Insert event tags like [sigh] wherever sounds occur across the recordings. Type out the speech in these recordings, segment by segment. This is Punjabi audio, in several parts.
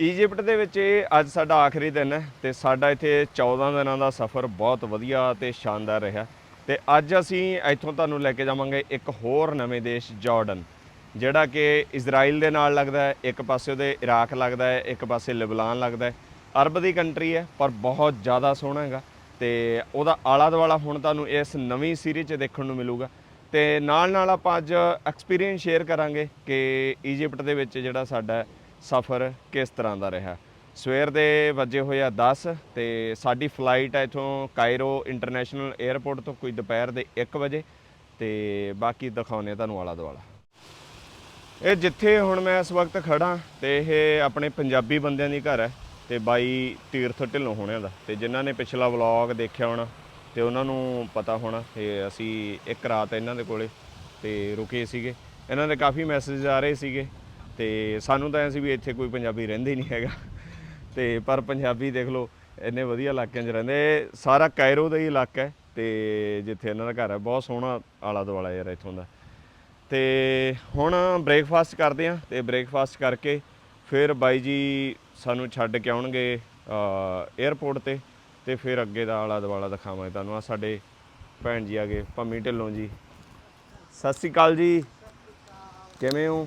ਈਜਿਪਟ ਦੇ ਵਿੱਚ ਇਹ ਅੱਜ ਸਾਡਾ ਆਖਰੀ ਦਿਨ ਹੈ ਤੇ ਸਾਡਾ ਇੱਥੇ 14 ਦਿਨਾਂ ਦਾ ਸਫ਼ਰ ਬਹੁਤ ਵਧੀਆ ਤੇ ਸ਼ਾਨਦਾਰ ਰਿਹਾ। ਤੇ ਅੱਜ ਅਸੀਂ ਇੱਥੋਂ ਤੁਹਾਨੂੰ ਲੈ ਕੇ ਜਾਵਾਂਗੇ ਇੱਕ ਹੋਰ ਨਵੇਂ ਦੇਸ਼ ਜਾਰਡਨ, ਜਿਹੜਾ ਕਿ ਇਜ਼ਰਾਈਲ ਦੇ ਨਾਲ ਲੱਗਦਾ ਹੈ, ਇੱਕ ਪਾਸੇ ਉਹਦੇ ਇਰਾਕ ਲੱਗਦਾ ਹੈ, ਇੱਕ ਪਾਸੇ ਲਿਬਨਾਨ ਲੱਗਦਾ ਹੈ। ਅਰਬ ਦੀ ਕੰਟਰੀ ਹੈ, ਪਰ ਬਹੁਤ ਜ਼ਿਆਦਾ ਸੋਹਣਾ ਹੈਗਾ ਤੇ ਉਹਦਾ ਆਲਾ ਦੁਆਲਾ ਹੁਣ ਤੁਹਾਨੂੰ ਇਸ ਨਵੀਂ ਸੀਰੀਜ਼ 'ਚ ਦੇਖਣ ਨੂੰ ਮਿਲੂਗਾ। ਤੇ ਨਾਲ ਨਾਲ ਆਪਾਂ ਅੱਜ ਐਕਸਪੀਰੀਅੰਸ ਸ਼ੇਅਰ ਕਰਾਂਗੇ ਕਿ ਈਜਿਪਟ ਦੇ ਵਿੱਚ ਜਿਹੜਾ ਸਾਡਾ ਸਫ਼ਰ ਕਿਸ ਤਰ੍ਹਾਂ ਦਾ ਰਿਹਾ? ਸਵੇਰ ਦੇ ਵੱਜੇ ਹੋਏ ਆ 10 ਤੇ ਸਾਡੀ ਫਲਾਈਟ ਹੈ ਇਥੋਂ ਕਾਇਰੋ ਇੰਟਰਨੈਸ਼ਨਲ 에ਅਰਪੋਰਟ ਤੋਂ ਕੋਈ ਦੁਪਹਿਰ ਦੇ 1 ਵਜੇ ਤੇ ਬਾਕੀ ਦਿਖਾਉਨੇ ਤੁਹਾਨੂੰ ਆਲਾ ਦੁਆਲਾ। ਇਹ ਜਿੱਥੇ ਹੁਣ ਮੈਂ ਇਸ ਵਕਤ ਖੜਾ ਤੇ ਇਹ ਆਪਣੇ ਪੰਜਾਬੀ ਬੰਦਿਆਂ ਦੀ ਘਰ ਹੈ ਤੇ ਬਾਈ ਤੀਰਥ ਢਿੱਲੋਂ ਹੋਣਿਆਂ ਦਾ ਤੇ ਜਿਨ੍ਹਾਂ ਨੇ ਪਿਛਲਾ ਵਲੌਗ ਦੇਖਿਆ ਹੋਣਾ ਤੇ ਉਹਨਾਂ ਨੂੰ ਪਤਾ ਹੋਣਾ ਤੇ ਅਸੀਂ ਇੱਕ ਰਾਤ ਇਹਨਾਂ ਦੇ ਕੋਲੇ ਤੇ ਰੁਕੇ ਸੀਗੇ। ਇਹਨਾਂ ਦੇ ਕਾਫੀ ਮੈਸੇਜ ਆ ਰਹੇ ਸੀਗੇ ਤੇ ਸਾਨੂੰ ਤਾਂ ਐ ਸੀ ਵੀ ਇੱਥੇ ਕੋਈ ਪੰਜਾਬੀ ਰਹਿੰਦੇ ਹੀ ਨਹੀਂ ਹੈਗਾ। ਤੇ ਪਰ ਪੰਜਾਬੀ ਦੇਖ ਲਓ, ਇੰਨੇ ਵਧੀਆ ਇਲਾਕਿਆਂ 'ਚ ਰਹਿੰਦੇ। ਇਹ ਸਾਰਾ ਕਾਇਰੋ ਦਾ ਹੀ ਇਲਾਕਾ ਹੈ ਤੇ ਜਿੱਥੇ ਇਹਨਾਂ ਦਾ ਘਰ ਹੈ, ਬਹੁਤ ਸੋਹਣਾ ਆਲਾ ਦੁਆਲਾ ਯਾਰ ਇੱਥੋਂ ਦਾ। ਤੇ ਹੁਣ ਬ੍ਰੇਕਫਾਸਟ ਕਰਦੇ ਆ ਤੇ ਬ੍ਰੇਕਫਾਸਟ ਕਰਕੇ ਫਿਰ ਬਾਈ ਜੀ ਸਾਨੂੰ ਛੱਡ ਕੇ ਆਉਣਗੇ 에ਅਰਪੋਰਟ ਤੇ ਤੇ ਫਿਰ ਅੱਗੇ ਦਾ ਆਲਾ ਦੁਆਲਾ ਦਿਖਾਵਾਂਗੇ ਤੁਹਾਨੂੰ। ਆ ਸਾਡੇ ਭੈਣ ਜੀ ਆ ਗਏ, ਪੰਮੀ ਢਿੱਲੋਂ ਜੀ। ਸਤਿ ਸ਼੍ਰੀ ਅਕਾਲ ਜੀ। ਕਿਵੇਂ ਹੋ?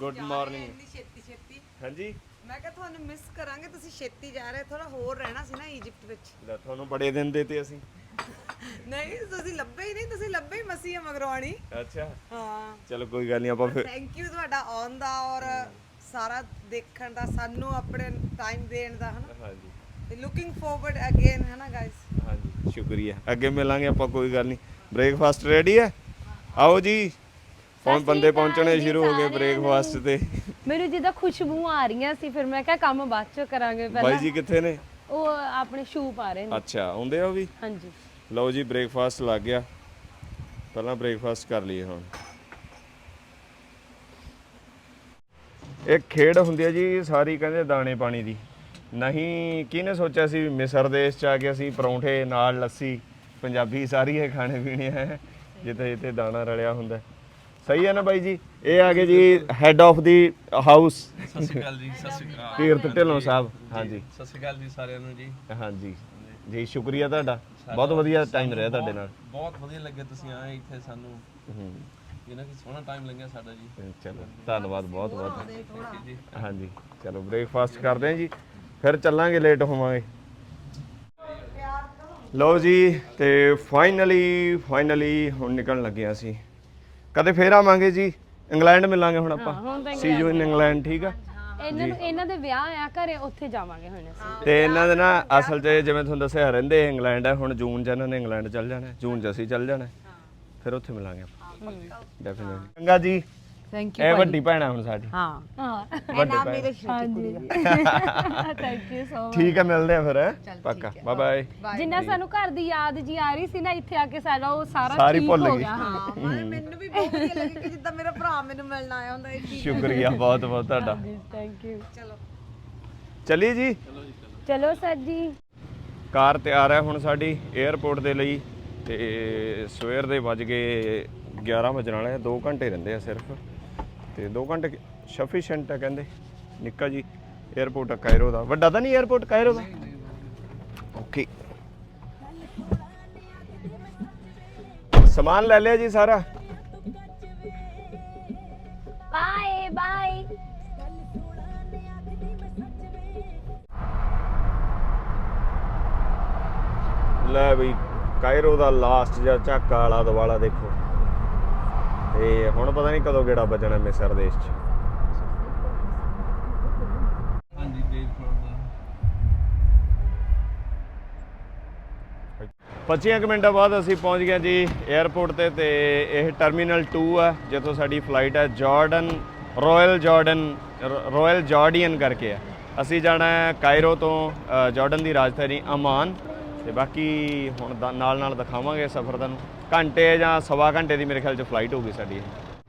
ਗੁੱਡ ਮਾਰਨਿੰਗ ਇੰਨੀ ਛੇਤੀ ਛੇਤੀ। ਹਾਂਜੀ। ਮੈਂ ਕਿਹਾ ਤੁਹਾਨੂੰ ਮਿਸ ਕਰਾਂਗੇ ਤੁਸੀਂ ਛੇਤੀ ਜਾ ਰਹੇ ਥੋੜਾ ਹੋਰ ਰਹਿਣਾ ਸੀ ਨਾ ਈਜਿਪਟ ਵਿੱਚ। ਲੈ ਤੁਹਾਨੂੰ ਬੜੇ ਦਿਨ ਦੇ ਤੇ ਅਸੀਂ। ਨਹੀਂ ਤੁਸੀਂ ਲੱਭੇ ਹੀ ਨਹੀਂ ਤੁਸੀਂ ਲੱਭੇ ਹੀ ਮਸੀ ਆ ਮਗਰਵਾਣੀ ਅੱਛਾ। ਹਾਂ। ਚਲੋ ਕੋਈ ਗੱਲ ਨਹੀਂ ਆਪਾਂ ਫਿਰ ਥੈਂਕ ਯੂ ਤੁਹਾਡਾ ਆਉਣ ਦਾ ਔਰ ਸਾਰਾ ਦੇਖਣ ਦਾ ਸਾਨੂੰ ਆਪਣੇ ਟਾਈਮ ਦੇਣ ਦਾ ਹਨਾ। ਹਾਂਜੀ। ਤੇ ਲੁਕਿੰਗ ਫੋਰਵਰਡ ਅਗੇਨ ਹਨਾ ਗਾਇਸ ਹਾਂਜੀ ਸ਼ੁਕਰੀਆ। ਅੱਗੇ ਮਿਲਾਂਗੇ ਆਪਾਂ ਕੋਈ ਗੱਲ ਨਹੀਂ। ਬ੍ਰੇਕਫਾਸਟ ਰੈਡੀ ਹੈ? ਆਓ ਜੀ। ਪਹੁੰਚ ਬੰਦੇ ਪਹੁੰਚਣੇ ਸ਼ੁਰੂ ਹੋ ਗਏ ਬ੍ਰੇਕਫਾਸਟ ਤੇ ਮੈਨੂੰ ਜਿੱਦਾਂ ਖੁਸ਼ਬੂ ਆ ਰਹੀਆਂ ਸੀ ਫਿਰ ਮੈਂ ਕਿਹਾ ਕੰਮ ਬਾਅਦ ਚ ਕਰਾਂਗੇ ਬਾਈ ਪਹਿਲਾਂ ਜੀ ਕਿੱਥੇ ਨੇ? ਉਹ ਆਪਣੇ ਸ਼ੂ ਪਾ ਰਹੇ ਨੇ। ਅੱਛਾ ਆਉਂਦੇ ਆ ਉਹ ਵੀ? ਹਾਂਜੀ। ਲਓ ਜੀ ਬ੍ਰੇਕਫਾਸਟ ਲੱਗ ਗਿਆ। ਪਹਿਲਾਂ ਬ੍ਰੇਕਫਾਸਟ ਕਰ ਲਈਏ ਹੁਣ। ਇਹ ਖੇਡ ਹੁੰਦੀ ਹੈ ਜੀ ਸਾਰੀ ਕਹਿੰਦੇ ਦਾਣੇ ਪਾਣੀ ਦੀ। ਨਹੀਂ ਕਿਹਨੇ ਸੋਚਿਆ ਸੀ ਵੀ ਮਿਸਰ ਦੇਸ਼ ਚ ਆ ਕੇ ਅਸੀਂ ਪਰੌਂਠੇ ਨਾਲ ਲੱਸੀ ਪੰਜਾਬੀ ਸਾਰੀ ਇਹ ਖਾਣੇ ਪੀਣੇ ਹੈ ਜਿੱਥੇ ਜਿੱਥੇ ਦਾਣਾ ਰਲਿਆ ਹੁੰਦਾ। ਹੈ। ਸਹੀ ਹੈ ਨਾ ਬਾਈ ਜੀ? ਇਹ ਆ ਗਏ ਜੀ ਹੈੱਡ ਆਫ ਦੀ ਹਾਊਸ ਸਤਿ ਸ਼੍ਰੀ ਅਕਾਲ ਜੀ ਸਤਿ ਸ਼੍ਰੀ ਅਕਾਲ। ਤੀਰਥ ਢਿੱਲੋਂ ਸਾਹਿਬ ਹਾਂਜੀ। ਸਤਿ ਸ਼੍ਰੀ ਅਕਾਲ ਜੀ ਸਾਰਿਆਂ ਨੂੰ ਜੀ। ਹਾਂਜੀ। ਜੀ ਸ਼ੁਕਰੀਆ ਤੁਹਾਡਾ। ਬਹੁਤ ਵਧੀਆ ਟਾਈਮ ਰਿਹਾ ਤੁਹਾਡੇ ਨਾਲ। ਬਹੁਤ ਵਧੀਆ ਲੱਗਿਆ ਤੁਸੀਂ ਆਏ ਇੱਥੇ ਸਾਨੂੰ। ਹੂੰ। ਇਹਨਾਂ ਕਿ ਸੋਹਣਾ ਟਾਈਮ ਲੱਗਿਆ ਸਾਡਾ ਜੀ। ਚਲੋ ਧੰਨਵਾਦ ਬਹੁਤ ਬਹੁਤ। ਹਾਂਜੀ ਚਲੋ ਬ੍ਰੇਕਫਾਸਟ ਕਰਦੇ ਹਾਂ ਜੀ। ਫਿਰ ਚੱਲਾਂਗੇ ਲੇਟ ਹੋਵਾਂਗੇ। ਲਓ ਜੀ ਤੇ ਫਾਈਨਲੀ ਫਾਈਨਲੀ ਹੁਣ ਨਿਕਲਣ ਲੱਗੇ ਹਾਂ ਅਸੀਂ। ਕਦੇ ਫੇਰ ਆਵਾਂਗੇ ਜੀ ਇੰਗਲੈਂਡ ਮਿਲਾਂਗੇ ਹੁਣ ਹੁਣ ਆਪਾਂ। ਸੀ ਯੂ ਇਨ ਇੰਗਲੈਂਡ ਠੀਕ ਆ? ਇਹਨਾਂ ਨੂੰ ਇਹਨਾਂ ਦੇ ਵਿਆਹ ਆ ਘਰੇ ਉੱਥੇ ਜਾਵਾਂਗੇ ਹੁਣ ਅਸੀਂ। ਤੇ ਇਹਨਾਂ ਦੇ ਨਾ ਅਸਲ 'ਚ ਜਿਵੇਂ ਤੁਹਾਨੂੰ ਦੱਸਿਆ ਰਹਿੰਦੇ ਇੰਗਲੈਂਡ ਹੈ ਹੁਣ ਜੂਨ 'ਚ ਇਹਨਾਂ ਨੇ ਇੰਗਲੈਂਡ ਚੱਲ ਜਾਣਾ ਹੈ, ਜੂਨ 'ਚ ਅਸੀਂ ਚੱਲ ਜਾਣਾ। ਹੈ। ਫਿਰ ਉੱਥੇ ਮਿਲਾਂਗੇ ਆਪਾਂ। ਡੈਫੀਨਿਟਲੀ ਚੰਗਾ ਜੀ। ਥੈਂਕ ਇਹ ਵੱਡੀ ਭੈਣ ਆ ਹੁਣ ਸਾਡੀ। ਹਾਂ। ਹਾਂ। ਵੱਡੇ ਭੈਣ। ਹਾਂਜੀ। ਥੈਂਕ ਯੂ ਸੋ ਠੀਕ ਹੈ ਮਿਲਦੇ ਆ ਫਿਰ ਹੈਂ? ਪੱਕਾ। ਬਾਏ ਬਾਏ ਜਿੰਨਾ ਸਾਨੂੰ ਘਰ ਦੀ ਯਾਦ ਜੀ ਆ ਰਹੀ ਸੀ ਨਾ ਇੱਥੇ ਆ ਕੇ ਸਾਡਾ ਉਹ ਸਾਰਾ ਸਾਰੀ ਠੀਕ ਭੁੱਲ ਹੋ ਗਈ। ਗਿਆ ਹਾਂ ਮੈਨੂੰ ਵੀ ਬਹੁਤ ਵਧੀਆ ਲੱਗੀ ਕਿ ਜਿੱਦਾਂ ਮੇਰਾ ਭਰਾ ਮੈਨੂੰ ਮਿਲਣ ਆਇਆ ਹੁੰਦਾ ਇਹ ਚੀਜ਼ ਸ਼ੁਕਰੀਆ ਬਹੁਤ ਬਹੁਤ ਤੁਹਾਡਾ। ਜੀ ਥੈਂਕ ਯੂ ਚਲੋ। ਚਲਿਏ ਜੀ? ਚਲੋ ਸਰ ਜੀ। ਕਾਰ ਤਿਆਰ ਹੈ ਹੁਣ ਸਾਡੀ 에ਅਰਪੋਰਟ ਦੇ ਲਈ ਤੇ ਸਵੇਰ ਦੇ ਵੱਜ ਗਏ 11 ਵਜਣ ਵਾਲੇ ਆ 2 ਘੰਟੇ ਰਹਿੰਦੇ ਆ ਸਿਰਫ। ਤੇ 2 ਘੰਟੇ ਸਫੀਸ਼ੀਐਂਟ ਹੈ ਕਹਿੰਦੇ। ਨਿੱਕਾ ਜੀ 에ਅਰਪੋਰਟ ਆ ਕਾਇਰੋ ਦਾ। ਵੱਡਾ ਤਾਂ ਨਹੀਂ 에ਅਰਪੋਰਟ ਕਾਇਰੋ ਦਾ? ਓਕੇ ਸਮਾਨ ਲੈ ਲਿਆ ਜੀ ਸਾਰਾ। ਬਾਏ ਬਾਏ ਲੈ ਬਈ ਕਾਇਰੋ ਦਾ ਲਾਸਟ ਜਾਂ ਝਾਕਾ ਵਾਲਾ ਦਵਾਲਾ ਦੇਖੋ। ਤੇ ਹੁਣ ਪਤਾ ਨਹੀਂ ਕਦੋਂ ਗੇੜਾ ਵੱਜਣਾ ਮਿਸਰ ਦੇਸ਼ 'ਚ। ਹਾਂਜੀ ਦੇਵ ਦਾ 25 ਕੁ ਮਿੰਟਾਂ ਬਾਅਦ ਅਸੀਂ ਪਹੁੰਚ ਗਏ ਜੀ 에ਅਰਪੋਰਟ ਤੇ ਤੇ ਇਹ ਟਰਮੀਨਲ 2 ਆ ਜਿੱਥੋਂ ਸਾਡੀ ਫਲਾਈਟ ਹੈ Jordan Royal Jordan Royal Jordanian ਕਰਕੇ ਆ। ਅਸੀਂ ਜਾਣਾ ਹੈ ਕਾਇਰੋ ਤੋਂ ਅ, ਜਾਰਡਨ ਦੀ ਰਾਜਧਾਨੀ ਅਮਾਨ ਤੇ ਬਾਕੀ ਹੁਣ ਦਾ- ਨਾਲ ਨਾਲ ਦਿਖਾਵਾਂਗੇ ਸਫ਼ਰ ਤੁਹਾਨੂੰ। ਘੰਟੇ ਜਾਂ ਸਵਾ ਘੰਟੇ ਦੀ ਮੇਰੇ ਖਿਆਲ ਚ ਫਲਾਈਟ ਹੋਊਗੀ ਸਾਡੀ।